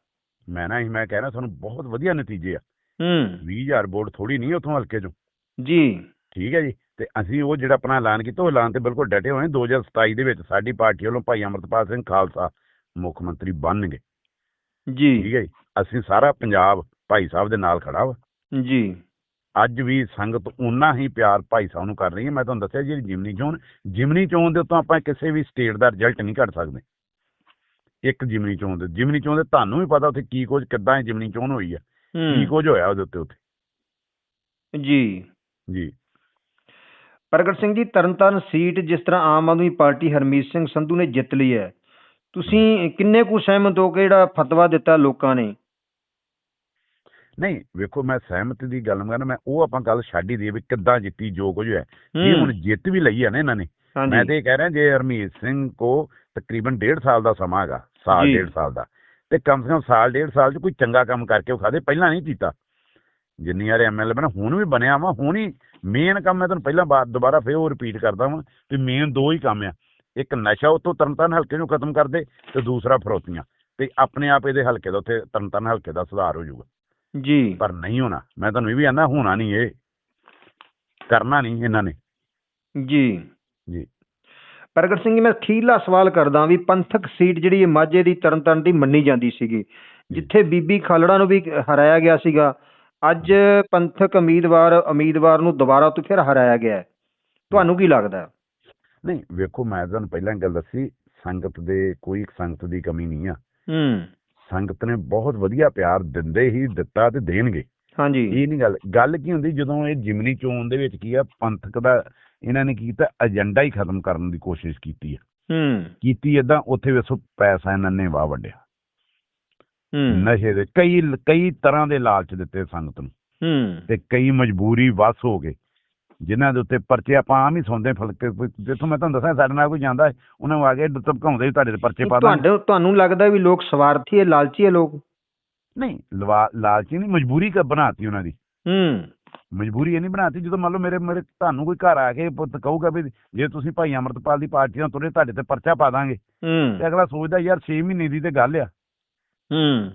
ਮੈਂ ਨਾ ਮੈਂ ਕਹਿ ਰਿਹਾ ਤੁਹਾਨੂੰ ਬਹੁਤ ਵਧੀਆ ਨਤੀਜੇ ਆ। ਹੂੰ। 20000 ਵੋਟ ਥੋੜੀ ਨਹੀਂ ਉੱਥੋਂ ਹਲਕੇ ਚੋਂ। ਜੀ। ਠੀਕ ਹੈ ਜੀ। ਤੇ ਅਸੀਂ ਉਹ ਜਿਹੜਾ ਆਪਣਾ ਐਲਾਨ ਕੀਤਾ ਉਹ ਐਲਾਨ ਤੇ ਬਿਲਕੁਲ ਡਟੇ ਹੋਏ ਹਾਂ 2027 ਦੇ ਵਿੱਚ ਸਾਡੀ ਪਾਰਟੀ ਵੱਲੋਂ ਭਾਈ ਅਮਰਤਪਾਲ ਸਿੰਘ ਖਾਲਸਾ ਮੁੱਖ ਮੰਤਰੀ ਬਣਨਗੇ। ਜੀ। ਠੀਕ ਹੈ ਜੀ। ਅਸੀਂ ਸਾਰਾ ਪੰਜਾਬ ਭਾਈ ਸਾਹਿਬ ਦੇ ਨਾਲ ਖੜਾ ਵਾ। ਜੀ। ਅੱਜ ਵੀ ਸੰਗਤ ਉਨਾ ਹੀ ਪਿਆਰ ਭਾਈ ਸਾਹਿਬ ਨੂੰ ਕਰ ਰਹੀ ਹੈ। ਮੈਂ ਤੁਹਾਨੂੰ ਦੱਸਿਆ ਜਿਹੜੀ ਜਿਮਨੀ ਚੋਣ ਜਿਮਨੀ ਚੋਣ ਦੇ ਉੱਤੋਂ ਆਪਾਂ ਕਿਸੇ ਵੀ ਸਟੇਟ ਦਾ ਰਿਜ਼ਲਟ ਨਹੀਂ ਕੱਢ ਸਕਦੇ। ਇੱਕ ਜਿਮਨੀ ਚੋਣ ਦੇ ਜਿਮਨੀ ਚੋਣ ਦੇ ਤੁਹਾਨੂੰ ਵੀ ਪਤਾ ਉੱਥੇ ਕੀ ਕੁਝ ਕਿੱਦਾਂ ਜਿਮਨੀ ਚੋਣ ਹੋਈ ਆ ਕੀ ਹੂੰ। ਕੁਝ ਹੋਇਆ ਉਹਦੇ ਉੱਤੇ ਉੱਥੇ। ਜੀ। ਜੀ। ਪ੍ਰਗਟ ਸਿੰਘ ਜੀ ਤਰਨਤਾਰਨ ਸੀਟ ਜਿਸ ਤਰ੍ਹਾਂ ਆਮ ਆਦਮੀ ਪਾਰਟੀ ਹਰਮੀਤ ਸਿੰਘ ਸੰਧੂ ਨੇ ਜਿੱਤ ਲਈ ਹੈ। ਤੁਸੀਂ ਕਿੰਨੇ ਕੁ ਸਹਿਮਤ ਹੋ ਕੇ ਜਿਹੜਾ ਫਤਵਾ ਦਿੱਤਾ ਲੋਕਾਂ ਨੇ? ਨਹੀਂ ਵੇਖੋ ਮੈਂ ਸਹਿਮਤੀ ਦੀ ਗੱਲ ਕਰਨਾ ਮੈਂ ਉਹ ਆਪਾਂ ਗੱਲ ਛੱਡ ਹੀ ਦਈਏ ਵੀ ਕਿੱਦਾਂ ਜਿੱਤੀ ਜੋ ਕੁਝ ਹੋਇਆ। ਇਹ ਹੁਣ ਜਿੱਤ ਵੀ ਲਈ ਆ ਨਾ ਇਹਨਾਂ ਨੇ ਮੈਂ ਤੇ ਇਹ ਕਹਿ ਰਿਹਾ ਜੇ ਹਰਮੀਤ ਸਿੰਘ ਕੋ ਤਕਰੀਬਨ 1.5 ਸਾਲ ਦਾ ਸਮਾਂ ਹੈਗਾ ਸਾਲ ਜੀ। ਡੇਢ ਸਾਲ ਦਾ ਤੇ ਕਮ ਸੇ ਕਮ ਸਾਲ ਡੇਢ ਸਾਲ ਚ ਕੋਈ ਚੰਗਾ ਕੰਮ ਕਰਕੇ ਦੇ ਪਹਿਲਾਂ ਨਹੀਂ ਕੀਤਾ। ਜਿੰਨੀ ਵਾਰ ਐਮਐਲਏ ਬਣਾ ਹੁਣ ਵੀ ਬਣਿਆ ਵਾ ਹੁਣ ਹੀ ਮੇਨ ਕੰਮ ਮੈਂ ਤੁਹਾਨੂੰ ਪਹਿਲਾਂ ਬਾਅਦ ਦੁਬਾਰਾ ਫੇਰ ਉਹ ਰਿਪੀਟ ਕਰਦਾ ਵਾਂ ਵੀ ਮੇਨ ਦੋ ਹੀ ਕੰਮ ਆ। ਇੱਕ ਨਸ਼ਾ ਉਤੋਂ ਤਰਨਤਾਰਨ ਹਲਕੇ ਨੂੰ ਖਤਮ ਕਰ ਦੇ ਤੇ ਦੂਸਰਾ ਫਰੋਤੀਆਂ ਤੇ ਆਪਣੇ ਆਪ ਇਹਦੇ ਹਲਕੇ ਦਾ ਉੱਥੇ ਤਰਨਤਾਰਨ ਹਲਕੇ ਦਾ ਸੁਧਾਰ ਹੋ ਜਾਊਗਾ। ਜੀ। ਪਰ ਨਹੀਂ ਹੋਣਾ। ਮੈਂ ਤੁਹਾਨੂੰ ਇਹ ਵੀ ਆਂਦਾ ਹੋਣਾ ਨਹੀਂ ਇਹ। ਕਰਨਾ ਨਹੀਂ ਇਹਨਾਂ ਨੇ। ਜੀ। ਜੀ। ਪ੍ਰਗਟ ਸਿੰਘ ਜੀ ਮੈਂ ਅਖੀਰਲਾ ਸਵਾਲ ਕਰਦਾ ਵੀ ਪੰਥਕ ਸੀਟ ਜਿਹੜੀ ਇਹ ਮਾਝੇ ਦੀ ਤਰਨਤਾਰਨ ਦੀ ਮੰਨੀ ਜਾਂਦੀ ਸੀਗੀ ਜਿੱਥੇ ਬੀਬੀ ਖਾਲੜਾ ਨੂੰ ਵੀ ਹਰਾਇਆ ਗਿਆ ਸੀਗਾ ਅੱਜ ਪੰਥਕ ਉਮੀਦਵਾਰ ਉਮੀਦਵਾਰ ਨੂੰ ਦੁਬਾਰਾ ਤੋਂ ਫਿਰ ਹਰਾਇਆ ਗਿਆ ਹੈ। ਤੁਹਾਨੂੰ ਕੀ ਲੱਗਦਾ? ਨਹੀਂ ਵੇਖੋ ਮੈਂ ਤੁਹਾਨੂੰ ਪਹਿਲਾਂ ਗੱਲ ਦੱਸੀ ਸੰਗਤ ਦੇ ਕੋਈ ਸੰਗਤ ਦੀ ਕਮੀ ਨਹੀਂ ਆ। ਹੂੰ। ਸੰਗਤ ਨੇ ਬਹੁਤ ਵਧੀਆ ਪਿਆਰ ਦਿੰਦੇ ਹੀ ਦਿੱਤਾ ਤੇ ਦੇਣਗੇ। ਹਾਂਜੀ। ਇਹ ਨਹੀਂ ਗੱਲ ਗੱਲ ਕੀ ਹੁੰਦੀ ਜਦੋਂ ਇਹ ਜਿਮਨੀ ਚੋਣ ਦੇ ਵਿੱਚ ਕੀ ਆ ਪੰਥਕ ਦਾ ਇਹਨਾਂ ਨੇ ਕੀ ਕੀਤਾ ਏਜੰਡਾ ਹੀ ਖਤਮ ਕਰਨ ਦੀ ਕੋਸ਼ਿਸ਼ ਕੀਤੀ ਆ। ਹੂੰ। ਕੀਤੀ ਏਦਾਂ ਉੱਥੇ ਵੇਸੋ ਪੈਸਾ ਇਹਨਾਂ ਨੇ ਵਾਹ ਵੱਡਿਆ। ਹੂੰ। ਨਸ਼ੇ ਦੇ ਕਈ ਕਈ ਤਰ੍ਹਾਂ ਦੇ ਲਾਲਚ ਦਿੱਤੇ ਸੰਗਤ ਨੂੰ। ਹੂੰ। ਤੇ ਕਈ ਮਜਬੂਰੀ ਵਸ ਹੋ ਗਏ। ਜਿਨ੍ਹਾਂ ਦੇ ਉੱਤੇ ਪਰਚੇ ਆਪਾਂ ਆਮ ਹੀ ਸੁਣਦੇ ਫਲਕੇ ਜਿੱਥੋਂ ਮੈਂ ਤੁਹਾਨੂੰ ਦੱਸਾਂ ਸਾਡੇ ਨਾਲ ਕੋਈ ਜਾਂਦਾ ਉਹਨਾਂ ਨੂੰ ਆ ਕੇ ਧਮਕਾਉਂਦੇ ਤੁਹਾਡੇ ਤੇ ਪਰਚੇ ਪਾ ਦਾਂਗੇ। ਤੁਹਾਡੇ ਤੁਹਾਨੂੰ ਲੱਗਦਾ ਵੀ ਲੋਕ ਸਵਾਰਥੀ ਹੈ ਲਾਲਚੀ ਹੈ ਲੋਕ? ਨਹੀਂ ਲਾਲਚੀ ਨਹੀਂ ਮਜਬੂਰੀ ਕ ਬਣਾਤੀ ਉਹਨਾਂ ਦੀ। ਹੂੰ। ਮਜਬੂਰੀ ਇਹ ਨਹੀਂ ਬਣਾਤੀ ਜਦੋਂ ਮੰਨ ਲਓ ਮੇਰੇ ਮੇਰੇ ਤੁਹਾਨੂੰ ਕੋਈ ਘਰ ਆ ਕੇ ਪੁੱਤ ਕਹੂਗਾ ਵੀ ਜੇ ਤੁਸੀਂ ਭਾਈ ਅਮਰਤਪਾਲ ਦੀ ਪਾਰਟੀ ਨਾਲ ਤੁਰੇ ਤੁਹਾਡੇ ਤੇ ਪਰਚਾ ਪਾ ਦਾਂਗੇ। ਤੇ ਅਗਲਾ ਸੋਚਦਾ ਯਾਰ 6 ਮਹੀਨੇ ਦੀ ਤੇ ਗੱਲ ਆ। ਹੂੰ।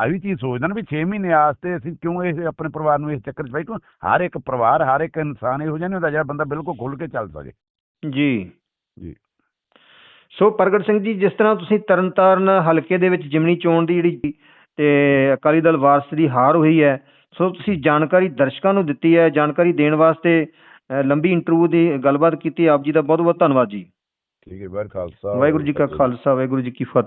ਆ ਵੀ ਚੀਜ਼ ਸੋਚਦਾ ਨਾ ਵੀ 6 ਮਹੀਨੇ ਆਸਤੇ ਅਸੀਂ ਕਿਉਂ ਇਹ ਆਪਣੇ ਪਰਿਵਾਰ ਨੂੰ ਇਸ ਚੱਕਰ 'ਚ ਕਿਉਂ ਹਰ ਇੱਕ ਪਰਿਵਾਰ ਹਰ ਇੱਕ ਇਨਸਾਨ ਇਹੋ ਜਿਹਾ ਨਹੀਂ ਹੁੰਦਾ ਜਿਹੜਾ ਬੰਦਾ ਬਿਲਕੁਲ ਖੁੱਲ ਕੇ ਚੱਲ ਸਕੇ। ਜੀ। ਜੀ। ਸੋ ਪ੍ਰਗਟ ਸਿੰਘ ਜੀ ਜਿਸ ਤਰ੍ਹਾਂ ਤੁਸੀਂ ਤਰਨਤਾਰਨ ਹਲਕੇ ਦੇ ਵਿੱਚ ਜਿਮਨੀ ਚੋਣ ਦੀ ਜਿਹੜੀ ਤੇ ਅਕਾਲੀ ਦਲ ਵਾਰਸ ਦੀ ਹਾਰ ਹੋਈ ਹੈ ਸੋ ਤੁਸੀਂ ਜਾਣਕਾਰੀ ਦਰਸ਼ਕਾਂ ਨੂੰ ਦਿੱਤੀ ਹੈ ਜਾਣਕਾਰੀ ਦੇਣ ਵਾਸਤੇ ਲੰਬੀ ਇੰਟਰਵਿਊ ਦੀ ਗੱਲਬਾਤ ਕੀਤੀ ਆਪ ਜੀ ਦਾ ਬਹੁਤ ਬਹੁਤ ਧੰਨਵਾਦ ਜੀ। ਠੀਕ ਹੈ ਖਾਲਸਾ ਵਾਹਿਗੁਰੂ ਜੀ ਕਾ ਖਾਲਸਾ ਵਾਹਿਗੁਰੂ ਜੀ ਕੀ ਫਤਿਹ।